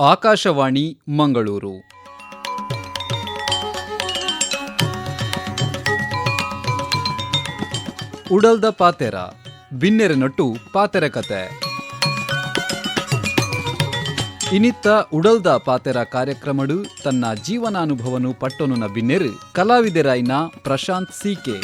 ಆಕಾಶವಾಣಿ, ಮಂಗಳೂರು. ಉಡಲ್ದ ಪಾತೆರ, ಬಿನ್ನೆರೆ ನಟು ಪಾತೆರ ಕತೆ. ಇನಿತ್ತ ಉಡಲ್ದ ಪಾತೆರ ಕಾರ್ಯಕ್ರಮಡು ತನ್ನ ಜೀವನಾನುಭವನು ಪಟ್ಟೊನುನ ಬಿನ್ನೆರು ಕಲಾವಿದರಾಯ್ನ ಪ್ರಶಾಂತ್ ಸಿಕೆ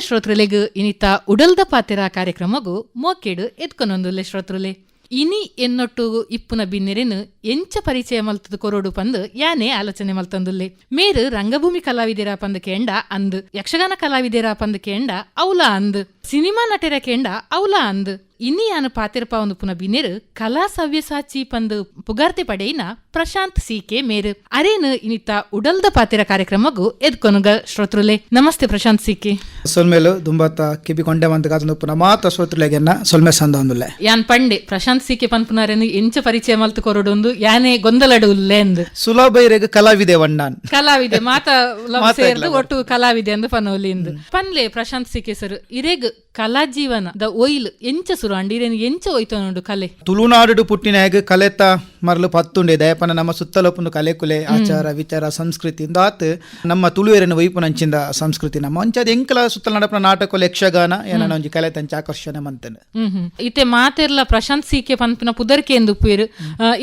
ಶ್ರೋತೃಲೆಗ್ ಇನಿತ ಉಡಲ್ದ ಪಾತೆರ ಕಾರ್ಯಕ್ರಮಗು ಮೋಕೇಡು ಎತ್ಕೊನೊಂದುಲ್ಲೆ ಶ್ರೋತೃಲೆ. ಇನಿ ಎನ್ನೊಟ್ಟು ಇಪ್ಪುನ ಬಿನ್ನೆರೆನು ಎಂಚ ಪರಿಚಯ ಮಲ್ತದು ಕೊರೋಡು ಪಂದು ಯಾನೇ ಆಲೋಚನೆ ಮಲ್ತಂದುಲ್ಲೆ. ಮೇರು ರಂಗಭೂಮಿ ಕಲಾವಿದೆರ ಪಂದ ಕೇಂಡ ಅಂದು, ಯಕ್ಷಗಾನ ಕಲಾವಿದೆರ ಪಂದ ಕೇಂಡ ಅವಲ ಅಂದು, ಸಿನಿಮಾ ನಟರ ಕೇಂಡ ಅವಲ ಅಂದು. ಇನ್ನಿ ಯಾನು ಪಾತಿರಪ ಒಂದು ಪುನ ಬಿನ್ನೆರು ಕಲಾ ಸವ್ಯಸಾಚಿ ಪಂದು ಪುಗಾರ್ತೆ ಪಡೆಯಿನ ಪ್ರಶಾಂತ್ ಸಿ ಕೆ ಮೇರು. ಅರೇನು ಇನಿತ ಉಡಲ್ದ ಪಾತಿರ ಕಾರ್ಯಕ್ರಮಗೂ ಎದ್ಕೊನುಗ ಶ್ರೋತೃಲೆ. ನಮಸ್ತೆ ಪ್ರಶಾಂತ್ ಸಿ ಕೆ ಸೊಲ್ಮೇಲು ದುಂಬಾತ ಕಿಬಿ ಕೊಂಡೆ ಮಂತ ಕಾತಂದು ಪುನ ಮಾತ ಶ್ರೋತೃಲೆಗೆನ್ನ ಸೊಲ್ಮೆ ಸಂದ ಒಂದುಲ್ಲೆ ಯಾನ್ ಪಂಡೆ ಪ್ರಶಾಂತ್ ಸಿ ಸಿಕೆ ಪನ್ಪುನಾರೆನು ಎಂಚ ಪರಿಚಯ ಮಲ್ತು ಕೊರಡೊಂದು ಯಾನೆ ಗೊಂದಲಡು ಉಲ್ಲೆ ಎಂದು. ಸುಲಭ ಇರೆಗ್ ಕಲಾವಿದೆ ವಣ್ಣಾನ್. ಕಲಾವಿದೆ ಮಾತ ಸೇರ್ದು ಒಟ್ಟು ಕಲಾವಿದೆ ಎಂದು ಪನೋಲಿ ಎಂದು ಪನ್ಲೆ ಪ್ರಶಾಂತ್ ಸಿಕೆ ಸರ್ ಇರೆಗ್ ಕಲಾ ಜೀವನ ದ ಒಯಿಲ್ ಎಂಚ ಸುರು ಅಂಡ್ ಅಂಡಿರೇನು ಎಂಚ ನೋಡು ಕಲೆ. ತುಳುನಾಡು ಪುಟ್ಟಿನಾಗ ಕಲೆತ ಮರಲು ಪತ್ತುಂಡೆ ದಯಪನ ನಮ್ಮ ಸುತ್ತಲೊಪ್ಪುಂಡು ಕಲೆ ಕುಲೆ ಆಚಾರ ವಿಚಾರ ಸಂಸ್ಕೃತಿ ಇಂದಾತ್ ನಮ್ಮ ತುಳುವೆರನ್ನು ವೈಪು ನಂಚಿಂದ ಸಂಸ್ಕೃತಿ. ನಮ್ಮ ಅಂಚದ ಎಂಕಲ ಸುತ್ತಲ ನಡಪನ ನಾಟಕ ಯಕ್ಷಗಾನ ಏನ ಒಂಜಿ ಕಲೆ ತಂಚ ಆಕರ್ಷಣೆ ಮಂತನೆ. ಹ್ಮ್ ಹ್ಮ್ ಇತ್ತೆ ಮಾತೆರ್ಲ ಪ್ರಶಾಂತ್ ಸೀಕೆ ಪನ್ಪಿನ ಪುದರ್ಕೆ ಎಂದು ಉಪ್ಪುಯರು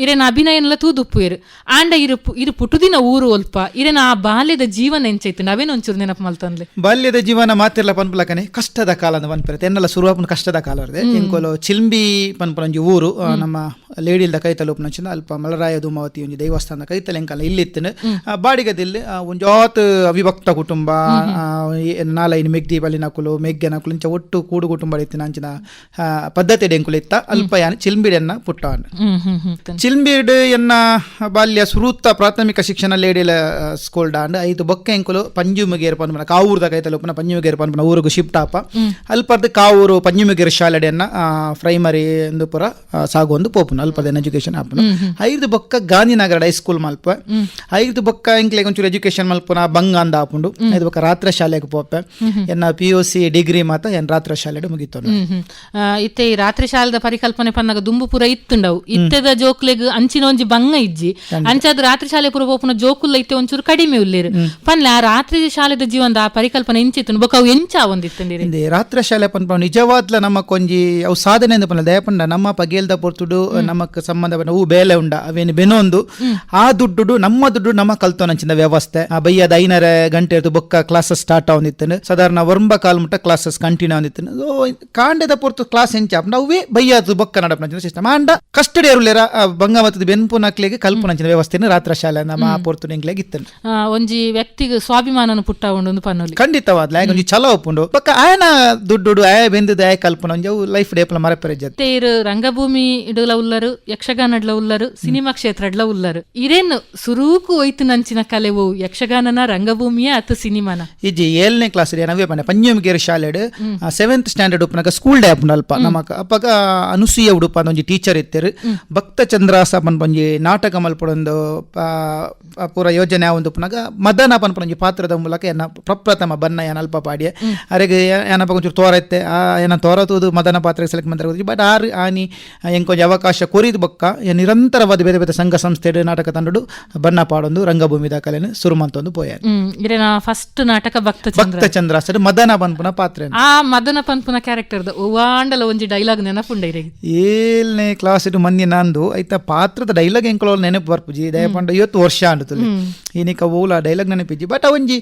ಇರೇನ ಅಭಿನಯನೆಲ್ಲ ತೂದು ಉಪ್ಪುಯರು ಆಂಡ ಇರು ಇರು ಪುಟುದಿನ ಊರು ಒಲ್ಪ ಇರೇನ ಆ ಬಾಲ್ಯದ ಜೀವನ ಎಂಚೈತು. ನಾವೇನು ಒಂಚೂರು ನೆನಪು ಮಲ್ತಂದ್ಲೆ? ಬಾಲ್ಯದ ಜೀವನ ಮಾತೆರ್ಲ ಪನ್ಪಲಕನೆ ಕಷ್ಟದ ಕಾಲ ಅಂತ ಪನ್ಪಿರತ್ತೆ. ಎನ್ನೆಲ್ಲ ಶುರುವಾಪನ ಕಷ್ಟದ ಕಾಲ ಇರದೆ ಎಂಕೊಲು ಚಿಲ್ಂಬಿ ಪನ್ಪುನಂಜಿ ಊರು ನಮ್ಮ ಲೇಡಿಲ್ದ ಕೈತಲು ಉಪನಂಚಿನ ಅಲ್ಪ ಮಲರಾಯ ಧೂಮಾವತಿ ಒಂಜಿ ದೇವಸ್ಥಾನದ ಕೈತಲ ಎಂಕಲ್ಲ ಇಲ್ಲಿತ್ತಿನ. ಬಾಡಿಗದಲ್ಲಿ ಒಂಜಾತ್ ಅವಿಭಕ್ತ ಕುಟುಂಬ ನಾಲೈನ್ ಮೆಗ್ದಿ ಬಲಿನಕುಲು ಮೆಗ್ಗೆನಕುಲು ಇಂಚ ಒಟ್ಟು ಕೂಡು ಕುಟುಂಬ ಇತ್ತಿನ ಅಂಚಿನ ಪದ್ಧತಿ ಡೆಂಕುಲಿತ್ತ ಇತ್ತ. ಅಲ್ಪ ಯಾನ್ ಚಿಲ್ಂಬಿಡೆನ್ನ ಪುಟ್ಟವನ್ ಚಿಲ್ಂಬಿಡ್ ಎನ್ನ ಬಾಲ್ಯ ಸುರೂತ್ತ ಪ್ರಾಥಮಿಕ ಶಿಕ್ಷಣ ಲೇಡಿಲ ಸ್ಕೂಲ್ ಡಾಂಡ್ ಐದು ಬೊಕ್ಕ ಎಂಕುಲು ಪಂಜುಮಗೇರ್ ಪನ್ಪನ ಕಾವೂರ್ದ ಕೈತಲುಪನ ಪಂಜುಮಗೇರ್ ಪನ್ಪನ ಊರಿಗೆ ಶಿಫ್ಟ್ ಆಪ. ಅಲ್ಪದ ಕಾವೂರು ಪಂಜುಮಗೇರ್ ಶಾಲೆಡೆಯನ್ನ ಪ್ರೈಮರಿ ಎಂದು ಪುರ ಸಾಗು ಒಂದು ಪೋಪುನ ಅಲ್ಪದ ಎಜುಕೇಶನ್ ಆಪುನ ಐದು ಬೊಕ್ಕ ಗಾಂಧಿನಗರ ಹೈಸ್ಕೂಲ್ ಮಲ್ಪ ಐದು ಬೊಕ್ಕ ಎಂಕ್ಲೆಗ್ ಒಂಚೂರು ಎಜುಕೇಶನ್ ಮಲ್ಪುನ ಬಂಗ ಅಂದ ಆಪುಂಡು ಐದು ಬೊಕ್ಕ ರಾತ್ರ ಶಾಲೆಗೆ ಪೋಪೆ. ಎನ್ನ ಪಿ ಯು ಸಿ ಡಿಗ್ರಿ ಮಾತ ಎನ್ ರಾತ್ರ ಶಾಲೆಡು ಮುಗಿತು ಹ್ಮ್ ಹ್ಮ್. ಇತ್ತೆ ಈ ರಾತ್ರಿ ಶಾಲೆದ ಪರಿಕಲ್ಪನೆ ಪನ್ನಗ ದುಂಬು ಪುರ ಇತ್ತುಂಡವು. ಇತ್ತೆದ ಜೋಕ್ಲೆಗ್ ಅಂಚಿನ ಒಂಜಿ ಬಂಗ ಇಜ್ಜಿ. ಅಂಚಾದ ರಾತ್ರಿ ಶಾಲೆ ಪುರ ಪೋಪುನ ಜೋಕುಲ್ಲ ಇತ್ತೆ ಒಂಚೂರು ಕಡಿಮೆ ಉಲ್ಲೇರು. ಪನ್ಲ ಆ ರಾತ್ರಿ ಶಾಲೆದ ಜೀವನದ ಆ ಪರಿಕಲ್ಪನೆ ಇಂಚಿತ್ತು ಬೊಕ ಅವು ಎಂಚ ಒಂದಿತ್ತಂದಿರಿ? ಇಂದೆ ರಾತ್ರ ಶಾಲೆ ಪನ್ಪ ನಿಜವಾದ್ಲ ನಮ್ಮ ಕೊಂಜಿ ಸಾಧನೆ ಎಂದು ಪನ್ಲ ದಯಪಂಡ ನಮ್ಮ ಪಗೇಲ್ದ ಪೊರ್ತುಡು ನಮಕ್ ಸಂಬಂಧ ಹೂ ಅವು ಬೇಲೆ ಉಂಡ ಅವೇನು ಬೆನೊಂದು ಆ ದುಡ್ಡು ನಮ್ಮ ದುಡ್ಡು ನಮ್ಮ ಕಲ್ತೋನಂಚಿನ ವ್ಯವಸ್ಥೆ. ಆ ಬೈಯದ ಐನರ ಗಂಟೆ ಇರ್ತು ಬೊಕ್ಕ ಕ್ಲಾಸಸ್ ಸ್ಟಾರ್ಟ್ ಆವಂದಿತ್ತನು ಸಾಧಾರಣ ವರ್ಂಬ ಕಾಲ್ ಮುಟ್ಟ ಕ್ಲಾಸಸ್ ಕಂಟಿನ್ಯೂ ಆವಂದಿತ್ತನು ಕಾಂಡದ ಪೊರ್ತು ಕ್ಲಾಸ್ ಆಪುಂಡ ಅವೇ ಬೈಯದು ಬೊಕ್ಕ ನಡಪನಂಚಿನ ಸಿಸ್ಟಮ್ ಆಂಡ ಕಸ್ಟಡಿ ಇರುಲೇರ ಬಂಗಾವತದ ಬೆನ್ಪು ನಕ್ಲೆಗೆ ಕಲ್ಪನಂಚಿನ ವ್ಯವಸ್ಥೆನ ರಾತ್ರ ಶಾಲೆ ನಮ್ಮ ಪೊರ್ತು ಎಂಕ್ಲೆಗೆ ಇತ್ತನು. ಒಂಜಿ ವ್ಯಕ್ತಿಗೆ ಸ್ವಾಭಿಮಾನ ಪುಟ್ಟ ಉಂಡು ಪನ್ನೋಲಿ. ಖಂಡಿತವಾದ್ಲ ಒಂಜಿ ಚಲೋ ಒಪ್ಪುಂಡು ಪಕ್ಕ ಆಯನ ದುಡ್ಡು ಆಯ ಬೆಂದದ ಆಯ ಕಲ್ಪನ ಒಂಜಿ ಲೈಫ್ ಮರಪೆರಜತ್ ಮತ್ತೆ ಇರು ರಂಗಭೂಮಿ ಇಡಲ ಉಲ್ಲರು ಯಕ್ಷಗಾನಡ್ಲ ಉಲ್ಲರು ಸಿನಿಮಾ ಕ್ಷೇತ್ರಡ್ಲ ಉಲ್ಲರು. ಇರೇನು ಸುರೂಕು ಒಯ್ತು ನಂಚಿನ ಕಲೆವು ಯಕ್ಷಗಾನನ ರಂಗಭೂಮಿಯ ಅತ್ತು ಸಿನಿಮಾನ? ಇಜ್ಜಿ ಏಳನೇ ಕ್ಲಾಸ್ ನವೇ ಪಂಡೆ ಪಂಜಮಿಗೇರಿ ಶಾಲೆಡ್ ಸೆವೆಂತ್ ಸ್ಟ್ಯಾಂಡರ್ಡ್ ಉಪ್ಪನಾಗ ಸ್ಕೂಲ್ ಡೇ ನಮಕ ಅಲ್ಪ ನಮಕ್ ಅಪ್ಪಗ ಅನುಸೂಯ ಉಡುಪ ಒಂಜಿ ಟೀಚರ್ ಇತ್ತೇರು. ಭಕ್ತ ಚಂದ್ರಾಸ ಪನ್ಪ ಒಂಜಿ ನಾಟಕ ಮಲ್ಪಡೊಂದು ಪೂರ ಯೋಜನೆ ಒಂದು ಉಪ್ಪನಾಗ ಮದನ ಪನ್ಪನ ಒಂಜಿ ಪಾತ್ರದ ಮೂಲಕ ಎನ್ನ ಪ್ರಪ್ರಥಮ ಬನ್ನ ಏನ ಅಲ್ಪ ಪಾಡ್ಯ. ಅರೆಗೆ ಏನಪ್ಪ ಒಂಚೂರು ತೋರೈತೆ ಏನ ತೋರ ತೂದು ಮದನ ಪಾತ್ರ ಸೆಲೆಕ್ಟ್ ಮಾಡ್ತಾರೆ ಬಟ್ ಆರು ಆನಿ ಎಂಕೊಂಜಿ ಅವಕಾಶ ಕೊರಿದು ಬೊಕ್ಕ ನಿರಂತರವಾದ ಬೇರೆ ಬೇರೆ ಸಂಘ ಸಂಸ್ಥೆ ನಾಟಕ ತಂಡಡು ಬಣ್ಣ ಪಾಡೊಂದು ರಂಗಭೂಮಿ ದಾಖಲೆನ ಸುರುಮಂತೊಂದು ಇರೇನ ಫಸ್ಟ್ ನಾಟಕ ಭಕ್ತ ಚಂದ್ರ. ಭಕ್ತ ಚಂದ್ರಾಸರು ಮದನ ಪನ್ಪುನ ಪಾತ್ರ ಆ ಮದನ ಪನ್ಪುನ ಕ್ಯಾರೆಕ್ಟರ್ ಓವಾಂಡಲ ಒಂಜಿ ಡೈಲಾಗ್ ನೆನಪುಂಡ ಏಳನೇ ಕ್ಲಾಸ್ ಇಟ್ಟು ಮಂದಿ ನಂದು ಐತ ಪಾತ್ರದ ಡೈಲಾಗ್ ಎಂಕಲೋ ನೆನಪು ಬರ್ಪುಜಿ ದಯಪಂಡ ಇವತ್ತು ವರ್ಷ ಅಂಡುತ್ತಲೆ ಏನಿಕ ಓಲ ಡೈಲಾಗ್ ನೆನಪಿಜಿ ಬಟ್ ಅವಂಜಿ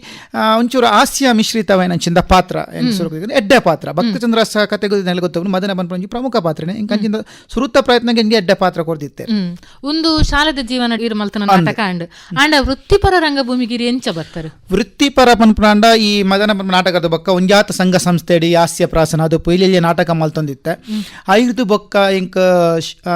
ಒಂಚೂರು ಹಾಸ್ಯ ಮಿಶ್ರಿತವೈನಂಚಿಂದ ಪಾತ್ರ ಹೆಂಗ್ ಸುರುಕು ಎಡ್ಡೆ ಪಾತ್ರ. ಭಕ್ತಚಂದ್ರಾಸ ಕತೆಗೂ ನೆಲೆ ಗೊತ್ತವನು ಮದನ ಪನ್ಪುನ ಪ್ರಮುಖ ಪಾತ್ರನೇ. ಇಂಕಂಚಿಂದ ಸುರುತ್ತ ಪ್ರಯತ್ನಗೆ ಹಿಂಗೆ ಎಡ್ಡೆ ಪಾತ್ರ ಕೊಡ್ದಿತ್ತೆ. ಹ್ಮ್. ಒಂದು ಶಾಲೆದ ಜೀವನ ಇರು ಮಲ್ತನ ನಾಟಕ ಅಂಡ್ ಅಂಡ ವೃತ್ತಿಪರ ರಂಗಭೂಮಿಗಿರಿ ಎಂಚ ಬರ್ತಾರೆ? ವೃತ್ತಿಪರ ಪನ್ಪುನಾಂಡ ಈ ಮದನ ನಾಟಕದ ಬೊಕ್ಕ ಒಂಜಾತ ಸಂಘ ಸಂಸ್ಥೆಡಿ ಹಾಸ್ಯ ಪ್ರಾಸನ ಅದು ಪೈಲಿಯ ನಾಟಕ ಮಲ್ತೊಂದಿತ್ತೆ. ಐದು ಬೊಕ್ಕ ಇಂಕ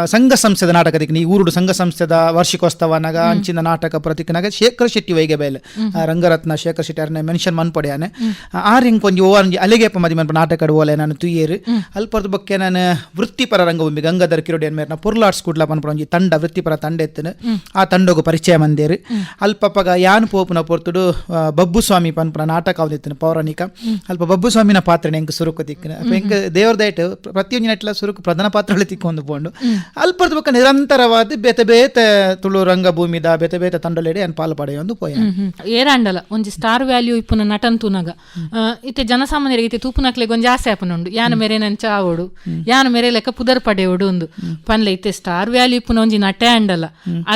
ಸಂಘ ಸಂಸ್ಥೆದ ನಾಟಕದಿಕ್ಕೆ ಈ ಊರುಡು ಸಂಘ ಸಂಸ್ಥೆದ ವಾರ್ಷಿಕೋತ್ಸವನಾಗ ಅಂಚಿನ ನಾಟಕ ಪ್ರತಿಕನಾಗ ಶೇಖರ್ ಶೆಟ್ಟಿ ವೈಗೆ ಬೇಲೆ. ರಂಗರತ್ನ ಶೇಖರ್ ಶೆಟ್ಟಿ ಅರ್ನೆ ಮೆನ್ಷನ್ ಮನ್ಪೊಡೆಯಾನೆ. ಆರ್ ಹಿಂಗೆ ಒಂಜಿ ಓ ಅಲೆಗೆ ಮದಿ ಮನ್ಪ ನಾಟಕ ಓಲೆ ನಾನು ತುಯ್ಯೇರು ಅಲ್ಪದ ಬೊಕ್ಕ ಬೊಕ್ಕೆ ನಾನು ವೃತ್ತಿಪರ ರಂಗಭೂಮಿ ಗಂಗಾಧರ್ ಕಿರೋಡಿ ಮೇರ್ನ ಪುರ್ಲಾಡ್ಸ್ ಕೂಡ್ಲ ಪನ್ಪುನ ಒಂಜಿ ತಂಡ ವೃತ್ತಿಪರ ತಂಡ ಎತ್ತನು ಆ ತಂಡಗು ಪರಿಚಯ ಮಂದೇರು ಅಲ್ಪಪ್ಪಗ ಯಾನ್ ಪೋಪುನ ಪೊರ್ತುಡು ಬಬ್ಬು ಸ್ವಾಮಿ ಪನ್ಪುನ ನಾಟಕ ಅವದಿತ್ತನು ಪೌರಾಣಿಕ. ಅಲ್ಪ ಬಬ್ಬು ಸ್ವಾಮಿನ ಪಾತ್ರ ಹೆಂಗೆ ಸುರುಕು ತಿಕ್ಕನು ಹೆಂಗೆ ದೇವ್ರ ದಯಟ್ ಪ್ರತಿಯೊಂದು ನೆಟ್ಲ ಸುರುಕು ಪ್ರಧಾನ ಪಾತ್ರಗಳು ತಿಕ್ಕೊಂಡು ಪೋಂಡು. ಅಲ್ಪದ ಬೊಕ್ಕ ನಿರಂತರವಾದ ಬೇತೆ ಬೇತ ತುಳು ರಂಗಭೂಮಿದ ಬೇತೆ ಬೇತೆ ತಂಡಲೆಡೆ ಅನ್ ಪಾಲು ಪಡೆಯೊಂದು ಪೋಯ. ಏರಾಂಡಲ ಒಂಜಿ ಸ್ಟಾರ್ ವ್ಯಾಲ್ಯೂ ಇಪ್ಪುನ ನಟನ್ ತೂನಗ ಇತ್ತೆ ಜನಸಾಮಾನ್ಯರಿಗೆ ಇತ್ತೆ ಒಂದು ಒಂಜಿ ಆಸೆ ಆಪುನುಂಡು ಯಾನ ಮೇರೆ ನಂಚ ಆವೋಡು ಯಾನ ಮೇರೆ ಲೆಕ್ಕ ಪುದರ್ ಪಡೆ ಒಂದು ಪನ್ಲ ಇತ್ತೆ ಸ್ಟಾರ್ ವ್ಯಾಲಿ ಇಪ್ಪುನ ಒಂಜಿ ನಟೆ ಅಂಡಲ್ಲ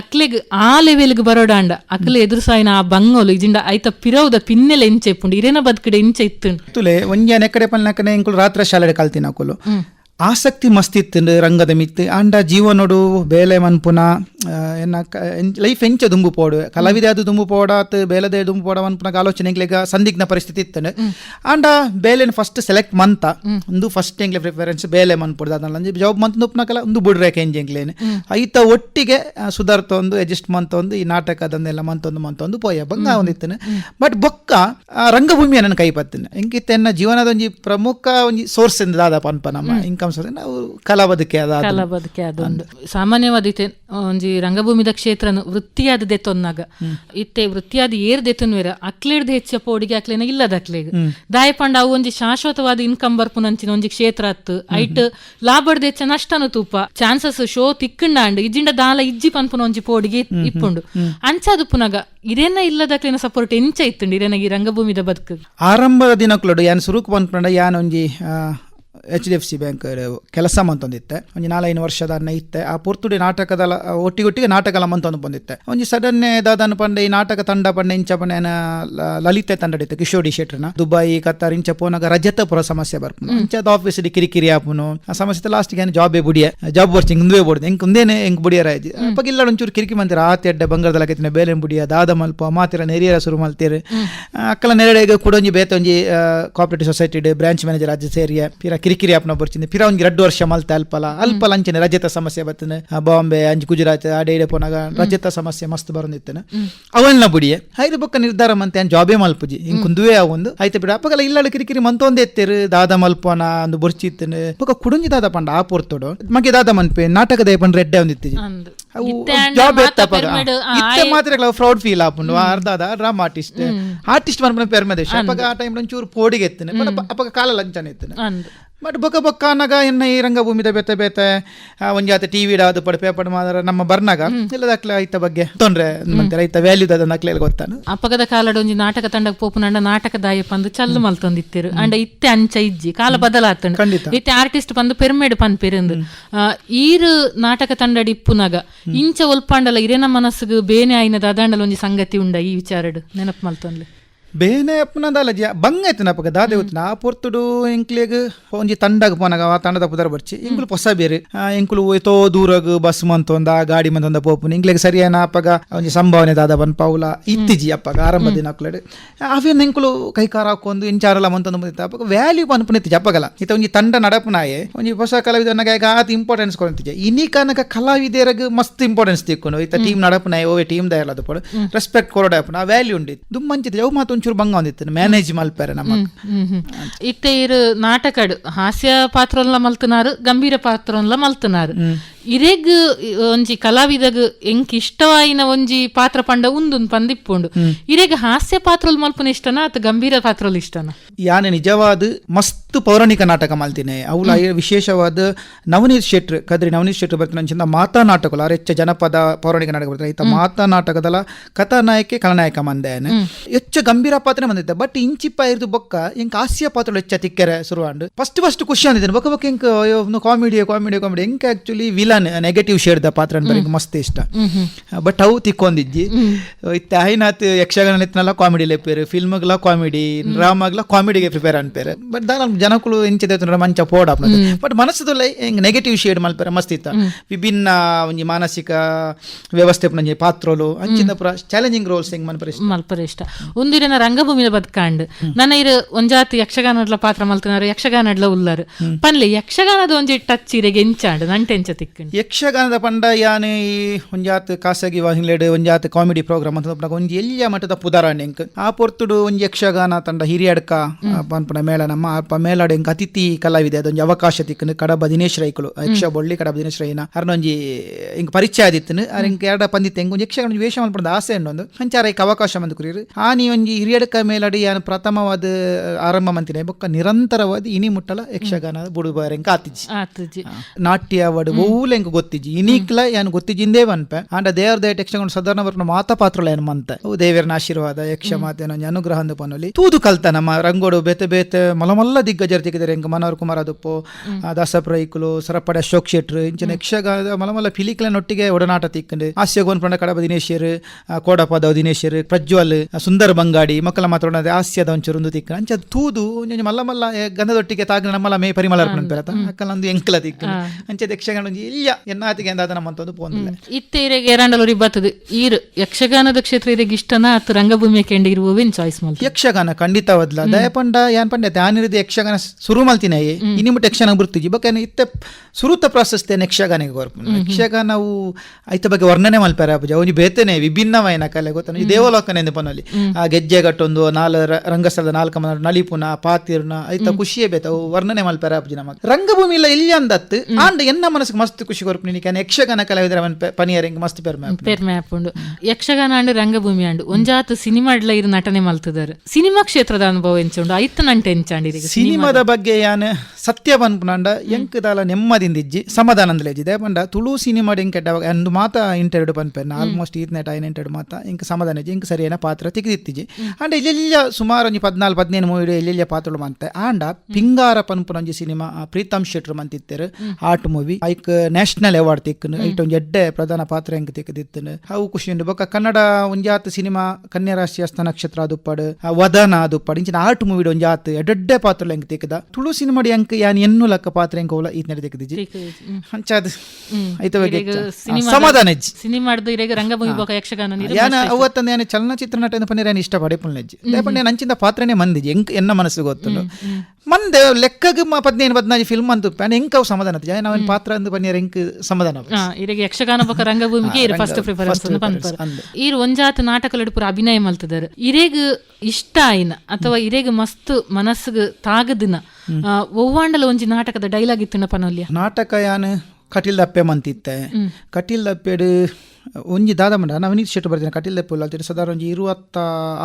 ಅಕ್ಲೆಗ್ ಆ ಲೆವೆಲ್ಗ್ ಬರೋಡಾಂಡ ಅಕ್ಲೆ ಎದುರು ಸಾಯಿನ ಆ ಬಂಗೋಲು ಇಜಿಂಡ ಐತ ಪಿರೌದ ಪಿನ್ನೆಲೆ ಇಂಚೆ ಇಪ್ಪುಂಡು ಇರೇನ ಬದುಕಡೆ ಇಂಚೆ ಇತ್ತುಂಡು. ತುಲೆ ಒಂಜಿ ನೆಕ್ಕಡೆ ಪಲ್ನಕನೆ ಇಂಕುಲು ರಾತ್ರ ಶಾಲೆಡೆ ಕಲ್ತಿನ ಆಸಕ್ತಿ ಮಸ್ತಿತ್ತು ರಂಗದ ಮಿತ್ತು. ಆಂಡ ಜೀವನೋಡು ಬೇಲೆ ಮನ್ಪುನ. ಎನ್ನ ಲೈಫ್ ಎಂಚ ದುಂಬು ಪೋಡು. ಕಲಾವಿದೆ ಅದು ದುಂಬು ಪೋಡಾತ್ ಬೇಲದೆ ದುಂಬು ಪೋಡ ಮನ್ಪುನಗ ಆಲೋಚನೆ ಸಂದಿಗ್ನ ಸಂದಿಗ್ಧ ಪರಿಸ್ಥಿತಿ ಇತ್ತು ಆಂಡ ಬೇಲೆನ್ ಫಸ್ಟ್ ಸೆಲೆಕ್ಟ್ ಮಂತ. ಒಂದು ಫಸ್ಟ್ ಎಂಗ್ಲೆ ಪ್ರಿಫರೆನ್ಸ್ ಬೇಲೆ ಮನ್ಪುಡ್ದು ಅದನ್ನ ಜಾಬ್ ಮಂತ್ ನುಪ್ನಕಲ ಒಂದು ಬುಡ್ರೇಕೆ ಎಂಜ್ ಎಂಗ್ಲೇನು ಐತ ಒಟ್ಟಿಗೆ ಆ, ಸುಧಾರ್ತೊಂದು ಅಡ್ಜಸ್ಟ್ ಒಂದು ಈ ನಾಟಕದನ್ನೆಲ್ಲ ಮಂತೊಂದು ಮಂತೊಂದು ಪೋಯ. ಬಂಗ ಒಂದಿತ್ತನು. ಬಟ್ ಬೊಕ್ಕ ರಂಗಭೂಮಿಯ ನನ್ನ ಕೈ ಪತ್ತಿನ ಎಂಕಿತ್ತೆನ್ನ ಜೀವನದ ಒಂಜಿ ಪ್ರಮುಖ ಒಂಜಿ ಸೋರ್ಸ್ ಇಂದ ದಾದಪ್ಪ ನಮ್ಮ ಇನ್ಕಮ್ ಸೋರ್ಸ್ ನಾವು ಕಲಾ ಬದುಕೆ ಅದ ಕಾಲ ಬದುಕೆ ಅದೊಂದು ಸಾಮಾನ್ಯವಾದ ಒಂಜಿ ರಂಗಭೂಮಿದ ಕ್ಷೇತ್ರ ವೃತ್ತಿಯಾದ ದೆತ್ತೊನ್ನಾಗ. ಇತ್ತೆ ವೃತ್ತಿಯಾದ ಏರ್ ದೆತ್ತುನ್ವೇರ ಅಕ್ಲೇಡ್ದು ಹೆಚ್ಚ ಪೋಡಿಗೆ ಅಕ್ಲೇನ ಇಲ್ಲದ ಅಕ್ಲೇಗ್. ದಾಯಪಂಡ ಅವು ಒಂಜಿ ಶಾಶ್ವತವಾದ ಇನ್ಕಮ್ ಬರ್ಪುನಂಚಿನ ಒಂಜಿ ಕ್ಷೇತ್ರ ಅತ್ತು. ಐಟ್ ಲಾಭಡ್ದ ಹೆಚ್ಚ ನಷ್ಟನು ತೂಪ ಚಾನ್ಸಸ್ ಶೋ ತಿಕ್ಕಂಡಾಂಡ್ ಇಜ್ಜಿಂಡ ದಾಲ ಇಜ್ಜಿ ಪನ್ಪುನ ಒಂಜಿ ಪೋಡಿಗೆ ಇಪ್ಪುಂಡು. ಅಂಚಾದು ಪುನಗ ಇಲ್ಲದ ಇಲ್ಲದಕ್ಲೇನ ಸಪೋರ್ಟ್ ಎಂಚ ಇತ್ತುಂಡು ಇರೇನ ಈ ರಂಗಭೂಮಿದ ಬದುಕು ಆರಂಭದ ದಿನಕ್ಲೋಡು ಯಾನ್ ಸುರುಕು ಪನ್ಪಂಡ ಯಾನ್ ಒಂಜಿ H D F C bank ಕೆಲಸ ಮಂತೊಂದಿತ್ತೆ. ಒಂಜಿ ನಾಲೈನು ವರ್ಷದ ಅನ್ನ ಇತ್ತೆ. ಆ ಪುರ್ತುಡಿ ನಾಟಕದ ಒಟ್ಟಿಗೊಟ್ಟಿಗೆ ನಾಟಕಲ ಮಂತೊಂದು ಬಂದಿತ್ತೆ. ಒಂಜಿ ಸಡನ್ ದಾದನ ಪಂಡ ಈ ನಾಟಕ ತಂಡ ಪಂಡ ಇಂಚ ಪಂಡ ಲಲಿತೆ ತಂಡ ಇತ್ತು ಕಿಶೋಡಿ ಶೆಟ್ರನ. ದುಬೈ ಕತ್ತಾರ್ ಇಂಚ ಪೋನಾಗ ರಜತ ಪುರ ಸಮಸ್ಯೆ ಬರ್ಪುನು. ಇಂಚದ ಆಫೀಸ್ ಕಿರಿಕಿರಿ ಆಪುನು. ಆ ಸಮಸ್ಯೆ ಲಾಸ್ಟ್ಗೆ ಜಾಬ್ ಬುಡಿಯ. ಜಾಬ್ ಬರ್ಚಿಂಗ್ ಮುಂದೆ ಬೋಡ್ದು. ಎಂಕ್ ಮುಂದೇನೆ ಎಂಕ್ ಬುಡಿಯರ ಆಯ್ತು ಅಪ್ಪ ಇಲ್ಲ ಒಂಚೂರು ಕಿರಿಕಿ ಮಂತಿರ ಆತಿ ಎಡ್ಡೆ ಬಂಗಾರದಲ್ಲ ಲಗತ್ತಿನ ಬೇಲೆ ಬುಡಿಯ ದಾದ ಮಲ್ಪ ಮಾತಿರ ನೆರಿಯರ ಶುರು ಮಲ್ತೀರಿ ಅಕ್ಕಲ ನೆರಡೆಗೆ ಕೂಡ ಒಂಜಿ ಬೇತ ಒಂಜಿ ಕೋಆಪರೇಟಿವ್ ಸೊಸೈಟಿ ಬ್ರಾಂಚ್ ಮ್ಯಾನೇಜರ್ ಅಜ್ಜ ಸೇರಿಯ. ಪಿರ ಕಿರಿಕಿರಿ ಆಪ್ನ ಬರ್ಚಿಂది ಫಿರ ಒಂಜಿ ಎರಡು ವರ್ಷ ಮಲ್ತ ಅಲ್ಪಲ ಅಲ್ಪಲ ಅಂಚನೆ ರಜತ ಸಮಸ್ಯೆ ಬರ್ತನೆ ಬಾಂಬೆ ಅಂಚ ಗುಜರಾತ್ ಆ ಡೇಡೆ ಪೋನಾಗ ರಜತ ಸಮಸ್ಯೆ ಮಸ್ತ್ ಬರಂದಿತ್ತನೆ ಅವನ್ನ ಬುಡಿಯೆ ಐದು ಬೊಕ್ಕ ನಿರ್ಧಾರ ಮಂತೆ ಅಂಚ ಜಾಬೇ ಮಲ್ಪುಜಿ ಹಿಂಗ್ ಕುಂದುವೆ ಒಂದು ಐತೆ ಬಿಡ ಅಪ್ಪಗಲ ಇಲ್ಲಡ ಕಿರಿಕಿರಿ ಮಂತೊಂದೆ ಎತ್ತೇರು ದಾದ ಮಲ್ಪೋನ ಒಂದು ಬೊರ್ಚಿತ್ತನೆ ಬೊಕ್ಕ ಕುಡುಂಜಿ ದಾದ ಪಂಡ ಆ ಪೊರ್ತೋಡು ಮಗೆ ದಾದ ಮನ್ಪೆ ನಾಟಕದ ಪಂಡ ರೆಡ್ಡೆ ಒಂದಿತ್ತಿಜಿ ಆ, ಇತ್ತೆ ಮಾತ್ರ ಫ್ರೌಡ್ ಫೀಲ್ ಆಪುಂಡು ಅರ್ಧದ ಡ್ರಾಮಾ ಆರ್ಟಿಸ್ಟ್ ಮನ್ಪನ ಪೆರ್ಮದೇಶ ಅಪ್ಪಗ ಆ ಟೈಮ್ ಒಂಚೂರು ಪೋಡಿಗೆ ಎತ್ತನೆ. ಅಪ್ಪಗ ಕಾಲ ಲಂಚನ ಎತ್ತನೆ. ಬಟ್ ಬೊಕ್ಕ ಬೊಕ್ಕ ಅನ್ನಗ ಎನ್ನ ಈ ರಂಗಭೂಮಿದ ಬೇತೆ ಬೇತೆ ಆ, ಒಂಜಿ ಆತ ಟಿವಿ ಅದು ಪಡ ಪೇಪರ್ ಮಾದ್ರ ನಮ್ಮ ಬರ್ನಾಗ. ಇಲ್ಲದಕ್ಲೆ ಐತ ಬಗ್ಗೆ. ತೊಂದ್ರೆ ಮತ್ತೆ ಐತ ವ್ಯಾಲ್ಯೂ ದಾದ ನಕ್ಲೆ ಗೊತ್ತಾನು. ಅಪ್ಪಗದ ಕಾಲಡ ಒಂಜಿ ನಾಟಕ ತಂಡಕ್ಕೆ ಪೋಪುನಂಡ ನಾಟಕ ದಾಯ ಪಂದು ಚಲ್ಲು ಮಲ್ತೊಂದಿತ್ತಿರು ಅಂಡ ಇತ್ತೆ ಅಂಚ ಇಜ್ಜಿ. ಕಾಲ ಬದಲಾತಂಡ. ಇತ್ತೆ ಆರ್ಟಿಸ್ಟ್ ಪಂದು ಪೆರ್ಮೆಡ್ ಪನ್ಪೆರಿಂದು ಈರು ನಾಟಕ ತಂಡಡಿ ಇಪ್ಪುನಗ ಇಂಚ ಒಲ್ಪಾಂಡಲ ಇರೇನ ಮನಸ್ಸಿಗೆ ಬೇನೆ ಆಯ್ನದ ದಾದಾಂಡಲ ಒಂಜಿ ಸಂಗತಿ ಉಂಡ ಈ ವಿಚಾರಡು ನೆನಪು ಮಲ್ತೊಂದು ಬೇನೆ ಅಪ್ಪನದಲ್ಲ ಜಿಯ ಬಂಗ್ ಐತೆ ನಪ್ಪಗ ದಾದೆ ಹೊತ್ತಿನ ಆ ಪೊರ್ತುಡು ಎಂಕ್ಲೆಗ್ ಒಂಜಿ ತಂಡಗ ಪೋನಗ ಆ ತಂಡದ ಪುದರ ಬರ್ಚಿ. ಇಂಕ್ಲು ಹೊಸ ಬೇರೆ. ಆ, ಇಂಕ್ಲು ಎತೋ ದೂರಗ್ ಬಸ್ ಮಂತೊಂದ ಗಾಡಿ ಮಂತೊಂದ ಪೋಪುನ. ಇಂಕ್ಲೆಗ್ ಸರಿಯಾನ ಅಪ್ಪಗ ಒಂಜಿ ಸಂಭಾವನೆ ದಾದ ಬನ್ ಪೌಲ ಇತ್ತಿಜಿ ಅಪ್ಪಗ ಆರಂಭ ದಿನ ಅಕ್ಲಡ್ ಅವೇನ್ ಇಂಕ್ಲು ಕೈಕಾರ ಹಾಕೊಂದು ಇಂಚಾರಲ್ಲ ಮಂತೊಂದು ಬಂದಿತ್ತು. ಅಪ್ಪಗ ವ್ಯಾಲ್ಯೂ ಪನ್ಪುನ ಇತ್ತಿಜಿ ಅಪ್ಪಗಲ ಇತ ಒಂಜಿ ತಂಡ ನಡಪನಾಯೆ ಒಂಜಿ ಹೊಸ ಕಲಾವಿದನಾಗ ಈಗ ಆತ ಇಂಪಾರ್ಟೆನ್ಸ್ ಕೊಡ್ತಿಜೆ. ಇನ್ನಿ ಕನಕ ಕಲಾವಿದರಿಗೆ ಮಸ್ತ್ ಇಂಪಾರ್ಟೆನ್ಸ್ ತಿಕ್ಕೊಂಡು ಇತ್ತ ಟೀಮ್ ನಡಪನಾಯೆ ಓವೆ ಟೀಮ್ ದಯಲ್ಲ ಅದು ಪಡು. ರೆಸ್ಪೆಕ್ಟ್ ಕೊರೋಡ ಅಪ್ಪನ ವ್ಯಾಲ್ಯೂ ಉಂಡಿ ದುಮ್ಮಂಚಿತ್ತು ಅವು ಮಾತು ಒಂಚೂರು ಬಂಗ ಒಂದಿತ್ತು. ಮ್ಯಾನೇಜ್ ಮಲ್ಪೆರೆ ನಮ್ಮ. ಇತ್ತೆ ಇರು ನಾಟಕಡು. ಹಾಸ್ಯ ಪಾತ್ರಲ್ಲ ಮಲ್ತುನಾರು ಗಂಭೀರ ಪಾತ್ರಲ್ಲ ಮಲ್ತುನಾರು. ಇರೆಗ್ ಒಂಜಿ ಕಲಾವಿದಗ್ ಎಂಕ್ ಇಷ್ಟವಾಯಿನ ಒಂಜಿ ಪಾತ್ರ ಪಂಡ ಉಂದುನ್ ಪಂದಿಪ್ಪುಂಡು. ಇರೆಗ್ ಹಾಸ್ಯ ಪಾತ್ರಲ್ ಮಲ್ಪುನ ಇಷ್ಟನ ಅಥವಾ ಗಂಭೀರ ಪಾತ್ರಲ್ ಇಷ್ಟನ? ಯಾನೆ ನಿಜವಾದ ಮಸ್ತ್ ಪೌರಾಣಿಕ ನಾಟಕ ಮಲ್ತಿನಿ. ಅವುಲ ವಿಶೇಷವಾದ ನವನೀತ್ ಶೆಟ್ರ್ ಕದ್ರಿ ನವನೀತ್ ಶೆಟ್ರ್ ಬರ್ತಾನೆ ಮಾತಾ ನಾಟಕಲು ಅರೆಚ್ಚ ಜನಪದ ಪೌರಾಣಿಕ ನಾಟಕ ಬರ್ತಾರೆ ಈತ ಮಾತಾ ನಾಟಕದಲ ಕಥಾನಾಯಕಿ ಖಳನಾಯಕ ಮಂದೇನೆ ಹೆಚ್ಚು ಗಂಭೀರ ಪಾತ್ರ ಬಂದಿದ್ದೆ. ಬಟ್ ಇಂಚಿಪ್ಪ ಇರ್ದು ಬೊಕ್ಕ ಇಂಕ್ ಹಾಸ್ಯ ಪಾತ್ರಗಳು ಹೆಚ್ಚ ತಿಕ್ಕರೆ ಶುರುವಾಂಡು ಫಸ್ಟ್ ಫಸ್ಟ್ ಖುಷಿ ಅಂದಿದ್ದೇನೆ ಬೊಕ್ಕ ಬೊಕ್ಕ ಇಂಕ್ ಕಾಮಿಡಿ ಕಾಮಿಡಿ ಕಾಮಿಡಿ ಇಂಕ್ ಆಕ್ಚುಲಿ ನೆಗೆಟಿವ್ ಶೇಡ್ ದ ಪಾತ್ರ ಇಂಕ್ ಮಸ್ತ್ ಇಷ್ಟ. ಬಟ್ ಅವು ತಿಕ್ಕೊಂಡಿದ್ದಿ. ಇತ್ತ ಐನಾತ್ ಯಕ್ಷಗಾನ ಇತ್ತನಲ್ಲ ಕಾಮಿಡಿ ಲೆಪ್ಪೇರು ಫಿಲ್ಮ್ಗ್ಲ ಕಾಮಿಡಿ ಡ್ರಾಮಾಗ್ಲ ಕಾಮಿಡಿಗೆ ಪ್ರಿಪೇರ್ ಅನ್ಪೇರೆ ಬಟ್ ದಾನ ಜನಕುಲು ಎಂಚಿದೆ ಮಂಚ ಪೋಡ ಬಟ್ ಮನಸ್ಸದಲ್ಲ ಹಿಂಗ್ ನೆಗೆಟಿವ್ ಶೇಡ್ ಮಲ್ಪೇರೆ ಮಸ್ತ್ ಇತ್ತ. ವಿಭಿನ್ನ ಒಂಜಿ ಮಾನಸಿಕ ವ್ಯವಸ್ಥೆ ಪಾತ್ರಲು ಅಂಚಿಂದ ಪುರ ಚಾಲೆಂಜಿಂಗ್ ರೋಲ್ಸ್ ಹಿಂಗ್ ಮನ್ಪೇರೆ ಇಷ್ಟ. ಮಲ್ಪರ ಇಷ್ಟ. ಒಂದಿರನ ರಂಗಭೂಮಿದ ಬದುಕಾಂಡ್. ನನ್ನ ಇರು ಒಂಜಾತಿ ಯಕ್ಷಗಾನಡ್ಲ ಪಾತ್ರ ಮಲ್ತನಾರು ಯಕ್ಷಗಾನಡ್ಲ ಉಲ್ಲರು. ಪನ್ಲೆ ಯಕ್ಷಗಾನದ ಒಂಜಿ ಟಚ್ ಇರೆಗೆ ಎಂಚಾಂಡ್ ನಂಟೆಂಚ ತಿಕ್ಕಂಡು ಯಕ್ಷಗಾನದ ಪಂಡ ಯಾನ್ ಈ ಒಂಜಾತ್ ಖಾಸಗಿ ವಾಹಿನಿಲೆಡ್ ಒಂಜಾತ್ ಕಾಮಿಡಿ ಪ್ರೋಗ್ರಾಮ್ ಅಂತ ಒಂಜಿ ಎಲ್ಲಿಯ ಮಟ್ಟದ ಎಂಕ್ ಆ ಪೊರ್ತುಡು ಒಂಜಿ ಯಕ್ಷಗಾನ ತಂಡ ಹಿರಿಯಡ್ಕ ಪನ್ಪನ ಮೇಳ ನಮ್ಮ ಅಲ್ಪ ಮೇಳಡ್ ಎಂಕ್ ಅತಿಥಿ ಕಲಾವಿದೆ ಅದೊಂಜಿ ಅವಕಾಶ ತಿಕ್ಕನು ಕಡಬ ದಿನೇಶ್ ರೈಕುಲು ಯಕ್ಷ ಬೊಳ್ಳಿ ಕಡಬ ದಿನೇಶ್ ರೈನ ಅರ್ನೊಂಜಿ ಎಂಕ್ ಪರಿಚಯ ಆದಿತ್ತನು ಅರ್ ಎಂಕ್ ಎರಡ ಪಂದಿತ್ತೆ ಎಂಕ್ ಒಂಜಿ ಯಕ್ಷಗಾನ ವೇಷ ಮಲ್ಪದ ಆಸೆ ಉಂಡೊಂದು ಐಕ್ ಅವಕಾಶ ಮಂದು ಕುರಿಯರು ನೀ ಒಂಜಿ ಹಿರಿಯಡ್ಕ ಮೇಲಡಿ ಯಾನ್ ಪ್ರಥಮವಾದ ಆರಂಭ ಮಂತಿನ ಬೊಕ್ಕ ನಿರಂತರವಾದ ಇನಿ ಮುಟ್ಟಲ ಯಕ್ಷಗಾನ ಬುಡುಬಾರೆಂಕ್ ಆತಿಜಿ ನಾಟ್ಯ ನಾಟ್ಯ ವಡ್ ಗೊತ್ತಿಜ್ಜಿ ಇನಿಕ್ಲ ಏನ್ ಗೊತ್ತಿಜಿಂದೇ ಬನ್ಪೆ ಆಂಡ ದೇವರ ದಯ ಯಕ್ಷಗಾನ ಸದರ್ನವರ್ನ ಬರ್ನ ಮಾತ ಪಾತ್ರಲ ಏನ್ ಮಂತ. ಅವು ದೇವರನ ಆಶೀರ್ವಾದ ಯಕ್ಷ ಮಾತೆ ಒಂಜಿ ಅನುಗ್ರಹ ಅಂದು ಪನೊಲಿ ತೂದು ಕಲ್ತ ನಮ್ಮ ರಂಗೋಡು ಬೇತೆ ಬೇತೆ ಮಲಮಲ್ಲ ದಿಗ್ಗಜರ್ ತೆಗೆದರೆ. ಎಂಕ್ ಮನೋಹರ್ ಕುಮಾರ್ ಅದಪ್ಪು ದಾಸಪ್ರೈಕುಲು ಸರಪಡ ಅಶೋಕ್ ಶೆಟ್ರು ಇಂಚಿನ ಯಕ್ಷಗಾನದ ಮಲಮಲ್ಲ ಫಿಲಿಕ್ಲನೊಟ್ಟಿಗೆ ಒಡನಾಟ ತಿಕ್ಕಂಡು. ಹಾಸ್ಯಗೋನ್ ಪಂಡ ಕಡಬ ದಿನೇಶ್ವರ್ ಕೋಡಪದ ದಿನೇಶ್ವರ್ ಪ್ರಜ್ವಲ್ ಸುಂದರ್ ಬಂಗಾಡಿ ಮಕ್ಕಳ ಮಾತಾಡೋದು ಹಾಸ್ಯದ ಒಂಚೂರು ಒಂದು ತಿಕ್ಕ ಅಂಚ ತೂದು ಮಲ್ಲ ಮಲ್ಲ ಗಂಧದೊಟ್ಟಿಗೆ ತಾಗಿನ ನಮ್ಮಲ್ಲ ಮೇ ಪರಿಮಳ ಅರ್ಪಣೆ ಪೇರತ ಅಕ್ಕಲ್ಲ ಒಂದು ಎಂಕಲ ತಿಕ್ಕ ಅಂಚೆ ಯಕ್ಷಗಾನ ಇಲ್ಲ ಎನ್ನಾತಿಗೆ ಅಂದಾದ ನಮ್ಮಂತ ಒಂದು ಪೋಂದಿಲ್ಲ ಇತ್ತೆ ಇರೆಗೆ ಎರಂಡಲೂರಿ ಬರ್ತದೆ. ಈರು ಯಕ್ಷಗಾನದ ಕ್ಷೇತ್ರ ಇರೆಗೆ ಇಷ್ಟನ ಅತ್ತು ರಂಗಭೂಮಿಯ ಕೆಂಡ ಇರುವವೇನ್ ಚಾಯ್ಸ್ ಮಾಡ್ತೀವಿ ಯಕ್ಷಗಾನ ಖಂಡಿತ ವದ್ಲ. ದಯಪಂಡ ಯಾನ್ ಪಂಡ ಧ್ಯಾನಿರಿದ ಯಕ್ಷಗಾನ ಶುರು ಮಲ್ತಿನ ಮುಟ್ಟ ಯಕ್ಷಗಾನ ಬರ್ತುಜಿ ಬಕ್ಕ ಇತ್ತೆ ಸುರುತ ಯಕ್ಷಗಾನ ಯಕ್ಷಗಾನಿಗೆ ಯಕ್ಷಗಾನ ಯಕ್ಷಗಾನವು ಐತ ಬಗ್ಗೆ ವರ್ಣನೆ ಮಲ್ಪಾರ ಒಂಜಿ ಬೇತೆನೆ ವಿಭಿನ್ನವಾಯಿನ ಕಲೆ ಗೊತ್ತಾನ? ದೇವಲೋಕನೆ ಎಂದು ಪನೊಲಿ ಆ ಗೆಜ್ಜೆ ಗಟ್ಟೊಂದು ನಾಲ್ ರ- ರಂಗಸ್ಥಳದ ನಾಲ್ಕ ಮನ ನಲಿಪುನ ಪಾತಿರ್ನ ಐತ ಖುಷಿಯೇ ಬೇತ. ವರ್ಣನೆ ಮಲ್ಪಾರ ನಮಗೆ ರಂಗಭೂಮಿ ಇಲ್ಲ ಇಲ್ಲಿ ಅಂದತ್ತು ಆಂಡ ಎನ್ನ ಮನಸ್ಸಿಗೆ ಮಸ್ತ್ ಖುಷಿ ಕೊರ್ಪು ನಿನಿಕೆ ಯಕ್ಷಗಾನ ಕಲಾವಿದರ ಪನಿಯರಿಂಗ್ ಮಸ್ತ್ ಪೆರ್ಮೆ ಪೆರ್ಮೆ ಆಪುಂಡು ಯಕ್ಷಗಾನ ಅಂಡು ರಂಗಭೂಮಿ ಅಂಡು ಒಂಜಾತ್ ಸಿನಿಮಾಡ್ಲ ಇರು ನಟನೆ ಮಲ್ತದಾರೆ. ಸಿನಿಮಾ ಕ್ಷೇತ್ರದ ಅನುಭವ ಎಂಚುಂಡು ಐತ ನಂಟೆ ಎಂಚಾಂಡಿ ಸಿನಿಮಾದ. ಬಗ್ಗೆ ಯಾನ್ ಸತ್ಯ ಪನ್ಪುನಂಡ ಎಂಕ್ ದಾಲ ನೆಮ್ಮದಿಂದಿಜ್ಜಿ ಸಮಾಧಾನಂದಲೇಜಿದೆ ಪಂಡ ತುಳು ಸಿನಿಮಾ ಎಂಕ್ ಕೆಟ್ಟವಾಗ ಅಂದು ಮಾತ ಇಂಟರ್ವ್ಯೂ ಪನ್ಪೆನ್ ಆಲ್ಮೋಸ್ಟ್ ಈತ್ನೆಟ್ ಐನ್ ಇಂಟರ್ವ್ಯೂ ಮಾತ. ಇಂಕ್ ಸಮಾಧಾನ ಇಜ್ಜಿ ಇಂಕ್ ಸರಿಯಾದ ಪಾತ್ರ ತೆಗೆದಿತ್ತಿಜಿ ಅಂಡ್ ಇಲ್ಲೆಲ್ಲ ಸುಮಾರು ಒಂಜಿ ಪದ್ನಾಲ್ಕು ಪದಿನೇನು ಮೂವಿ ಎಲ್ಲೆಲ್ಲ ಪಾತ್ರಗಳು ಮಂತೆ. ಆಂಡ ಪಿಂಗಾರ ಪನ್ಪುನ ಒಂಜಿ ಸಿನಿಮಾ ಪ್ರೀತಮ್ ಶೆಟ್ರು ಮಂತಿತ್ತರು. Art movie. Hike national award ತಿಕ್ಕನು ಐಟ್ ಒಂಜಿ ಎಡ್ಡೆ ಪ್ರಧಾನ ಪಾತ್ರ ಎಂಕ್ ತಿಕ್ಕದಿತ್ತನು ಅವು ಖುಷಿ ಉಂಡು ಬೊಕ್ಕ ಕನ್ನಡ ಒಂಜಾತ್ ಸಿನಿಮಾ ಕನ್ಯಾ ರಾಶಿ ಹಸ್ತ ನಕ್ಷತ್ರ ಅದುಪ್ಪಡು ಆ, ವದನ ಅದುಪ್ಪಡು ಇಂಚಿನ ಆರ್ಟ್ ಮೂವಿ ಒಂಜಾತ್ ಎಡ್ಡೆ ಪಾತ್ರ ಹೆಂಗ್ ತಿಕ್ಕದ. ತುಳು ಸಿನಿಮಾ ಎಂಕ್ ಯಾನ್ ಎನ್ನು ಲಕ್ಕ ಪಾತ್ರ ಹೆಂಗ್ ಹೋಲ ಈತ್ ನಡೆ ಅಂಚಾದ್ ಐತ ಹೆಚ್ಚ. ಸಮಾಧಾನ ಇಜ್ಜಿ. ಸಿನಿಮಾಡ್ದು ಇರೆಗೆ ರಂಗಭೂಮಿ ಬೋಕ ಯಕ್ಷಗಾನ ಯಾನ ಅವತ್ತಂದ ಯಾನ ಚಲನಚಿತ್ರ ನಟ ಎಂದು ಪನ್ನೇರ ಇಷ್ಟ ಪಡೆ ಪುಲ್ನೆಜ್ಜಿ ಲೇಪಂಡೆ ನಂಚಿಂದ ಪಾತ್ರನೇ ಮಂದಿಜಿ. ಎಂಕ್ ಎನ್ನ ಮನಸ್ಸು ಗೊತ್ತುಂಡು. ಮಂದೆ ಲೆಕ್ಕಗೆ ಪದ್ನೈದು ಪದ್ನೇನು ಪದ್ನಾಜಿ ಫಿಲ್ಮ್ ಅಂತ ಹೆಂಗ್ ಅವು ಸಮಾಧಾನ ನಾವು ಪಾತ್ರ ಅಂದು ಪನ್ನಿರ ಎಂಕ್ ಸಮಾಧಾನ ಇರೆಗೆ ಯಕ್ಷಗಾನ ಬೊಕ ರಂಗಭೂಮಿಗೆ ಇರು ಫಸ್ಟ್ ಪ್ರಿಫರೆನ್ಸ್ ಪನ್ಪರ್. ಈರ್ ಒಂಜಾತ್ ನಾಟಕಲಡ್ ಪೂರ ಅಭಿನಯ ಮಲ್ತದಾರೆ ಇರೆಗ್ ಇಷ್ಟ ಆಯ್ನ? ಅಥವಾ ಇರೆಗ್ ಮಸ್ತ್ ಮನಸ್ಸಿಗೆ ತಾಗದಿನ? ಒವ್ವಾಂಡಲ ಒಂಜಿ ನಾಟಕದ ಡೈಲಾಗ್ ಇತ್ತಿನ ಪನೊಲ್ಯ ನಾಟಕ ಯಾನ್ ಕಟೀಲ್ ದಪ್ಪೆ ಮಂತಿತ್ತೆ. ಕಟೀಲ್ ದಪ್ಪೆಡ್ ಒಂಜಿ ದಾದ ಮಂಡ ನಾವು ನೀಟ್ ಶೆಟ್ಟು ಬರ್ತೀನಿ ಕಟೀಲ್ ದಪ್ಪೆ ಅಲ್ತಿರಿ ಸದಾರ ಒಂಜಿ ಇರುವತ್ತ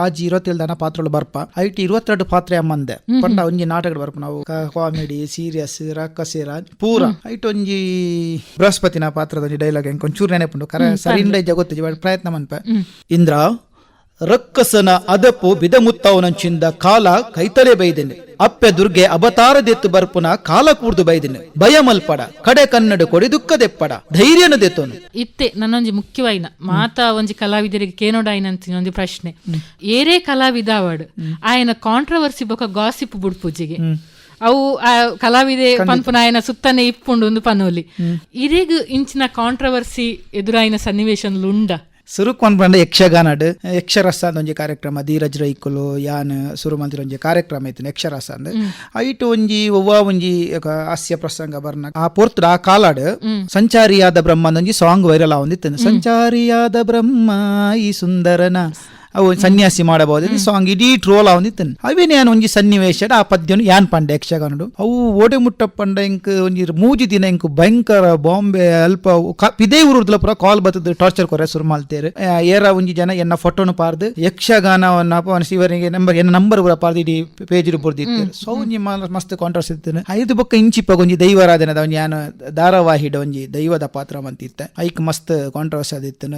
ಆಜಿ ಇರುವತ್ತೇಳು ದನ ಪಾತ್ರಗಳು ಬರ್ಪ. ಐಟಿ ಇರುವತ್ತೆರಡು ಪಾತ್ರೆ ಅಮ್ಮಂದೆ. ಪಂಡ ಒಂಜಿ ನಾಟಕ ಬರ್ಪ. ನಾವು ಕಾಮಿಡಿ ಸೀರಿಯಸ್ ರಕ್ಕಸಿರ ಪೂರ. ಐಟ್ ಒಂಜಿ ಬೃಹಸ್ಪತಿನ ಪಾತ್ರದ ಒಂಜಿ ಡೈಲಾಗ್ ಹೆಂಗ್ ಒಂಚೂರು ನೆನಪುಂಡು ಕರೆ ಸರಿ ಇಂಡ ಗೊತ್ತಿಜಿ ಪ್ರಯತ್ನ ಮನ್ಪೆ. ಇಂದ್ರ ರಕ್ಕಸನ ಅದಪ್ಪು ಬಿದಮುತ್ತವನಂಚಿಂದ ಕಾಲ ಕೈತಲೆ ಬೈದೆನು. ಅಪ್ಪೆ ದುರ್ಗೆ ಅವತಾರದೆತ್ತು ಬರ್ಪುನ ಕಾಲ ಬೈದೆನು. ಭಯ ಮಲ್ಪಡ ಕಡೆ ಕನ್ನಡ ಕೊಡಿ ದುಃಖದೆಪ್ಪಡ ಧೈರ್ಯನ ದೆತ್ತೋನು. ಇತ್ತೆ ನನ್ನೊಂಜಿ ಮುಖ್ಯವಾಯಿನ. ಮಾತ ಒಂಜಿ ಕಲಾವಿದರಿಗೆ ಕೇನೋಡಾಯಿನ ಅಂತ ಒಂದು ಪ್ರಶ್ನೆ. ಏರೇ ಕಲಾವಿದ ಅವಡ್ ಆಯನ ಕಾಂಟ್ರವರ್ಸಿ ಬೊಕ ಗಾಸಿಪ್ ಬುಡ್ಪೂಜಿಗೆ ಅವು ಆ ಕಲಾವಿದೆ ಪನ್ಪುನ ಆಯನ ಸುತ್ತನೆ ಇಪ್ಪುಂಡು ಒಂದು ಪನೋಲಿ. ಇರೆಗ್ ಇಂಚಿನ ಕಾಂಟ್ರವರ್ಸಿ ಎದುರಾಯಿನ ಸನ್ನಿವೇಶನ್ಲು ಉಂಡ ಸುರುಕೊಂಡ್ ಪಂಡ ಯಕ್ಷಗಾನಡ್ ಯಕ್ಷರಸ ಒಂಜಿ ಕಾರ್ಯಕ್ರಮ ಧೀರಜ್ ರೈಕುಲು ಯಾನ್ ಸುರು ಮಂತಿರ ಒಂಜಿ ಕಾರ್ಯಕ್ರಮ ಇತ್ತು ಯಕ್ಷರಸ ಅಂದ್. ಐಟ್ ಒಂಜಿ ಒವ್ವ ಒಂಜಿ ಹಾಸ್ಯ ಪ್ರಸಂಗ ಬರ್ನ. ಆ ಪೊರ್ತುಡ ಆ ಕಾಲಾಡ್ ಸಂಚಾರಿಯಾದ ಬ್ರಹ್ಮ ಒಂಜಿ ಸಾಂಗ್ ವೈರಲ್ ಆವೊಂದಿತ್ತನು ಸಂಚಾರಿಯಾದ ಬ್ರಹ್ಮ ಈ ಸುಂದರನ ಅವು ಸನ್ಯಾಸಿ ಮಾಡಬಹುದು. ಸಾಂಗ್ ಇಡೀ ಟ್ರೋಲ್ ಆವೊಂದಿತ್ತನು ಅವೇನೆ ಯಾನ್ ಒಂಜಿ ಸನ್ನಿವೇಶ ಆ ಪದ್ಯನು ಯಾನ್ ಪಂಡ ಯಕ್ಷಗಾನಡು ಅವು ಓಡೆ ಮುಟ್ಟ ಪಂಡ ಇಂಕ್ ಒಂಜಿ ಮೂಜಿ ದಿನ ಇಂಕ್ ಭಯಂಕರ ಬಾಂಬೆ ಅಲ್ಪ ಇದೇ ಊರುದ್ಲ ಪುರ ಕಾಲ್ ಬತ್ತದ ಟಾರ್ಚರ್ ಕೊರೆ ಶುರು ಮಾಡ್ತೇರು ಏರ ಒಂಜಿ ಜನ ಎನ್ನ ಫೋಟೋನು ಪಾರ್ದು ಯಕ್ಷಗಾನವನ್ನ ಇವರಿಗೆ ಶಿವರಿಗೆ ನಂಬರ್ ಎನ್ನ ನಂಬರ್ ಪೂರ ಪಾರ್ದು ಇಡೀ ಪೇಜ್ ಬರ್ದಿತ್ತೇರು ಸೊ ಒಂಜಿ ಮಸ್ತ್ ಕಾಂಟ್ರಾಸ್ಟ್ ಇರ್ತೇನೆ ಐದು ಬೊಕ್ಕ ಇಂಚಿಪ್ಪ ಒಂಜಿ ದೈವಾರಾಧನದ ಒಂಜಿ ಯಾನ ಧಾರಾವಾಹಿಡ ಒಂಜಿ ದೈವದ ಪಾತ್ರ ಅಂತಿತ್ತೆ ಐಕ್ ಮಸ್ತ್ ಕಾಂಟ್ರವರ್ಸಿ ಆದಿತ್ತನ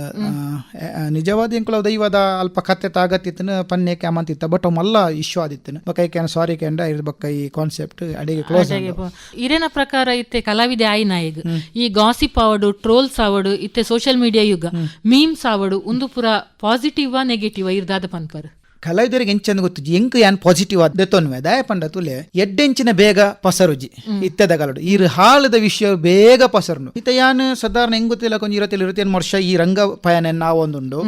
ನಿಜವಾದ ಎಂಕುಲ ದೈವದ ಅಲ್ಪ ಕತ್ತೆ ತಾಗತ್ತಿತ್ತನ ಪನ್ನೆ ಕ್ಯಾಮಂತಿತ್ತ. ಬಟ್ ಅವ್ ಮಲ್ಲ ಇಶ್ಯೂ ಆದಿತ್ತನ. ಬೊಕ್ಕ ಕ್ಯಾನ್ ಸಾರಿ ಇದ್ರ ಬಕ್ಕ ಈ ಕಾನ್ಸೆಪ್ಟ್ ಅಡಿಗೆ ಕ್ಲೋಸ್ ಇರೇನ ಪ್ರಕಾರ ಇತ್ತೆ ಕಲಾವಿದೆ ಆಯ್ನ ಈಗ ಈ ಗಾಸಿಪ್ ಆವಡು ಟ್ರೋಲ್ಸ್ ಆವಡು ಇತ್ತೆ ಸೋಷಿಯಲ್ ಮೀಡಿಯಾ ಯುಗ. ಮೀಮ್ಸ್ ಆವಡು ಒಂದು ಪುರ ಪಾಸಿಟಿವ್ ನೆಗೆಟಿವ್ ಇರ್ದಾದ ಪನ್ಪರ್. ಕಲಾವಿದರಿಗೆ ಎಂಚಂದ ಗೊತ್ತು ಎಂಕ್ ಯಾನ್ ಪಾಸಿಟಿವ್ ಆದ್ದೆತೊನ್ವೆ ದಯ ಪಂಡ ತುಲೆ ಎಡ್ಡೆಂಚಿನ ಬೇಗ ಪಸರುಜಿ ಇತ್ತದ ಕಲಡು ಈ ಹಾಳದ ವಿಷಯ ಬೇಗ ಪಸರ್ನು. ಇತ್ತ ಯಾನ್ ಸಾಧಾರಣ ಹೆಂಗ್ ಗೊತ್ತಿಲ್ಲ ಕೊಂಚ ಇರತ್ತಿಲ್ಲ ಇರುತ್ತೆ ವರ್ಷ ಈ ರಂಗ ಪಯಣ ನಾವೊಂದುಂಡು.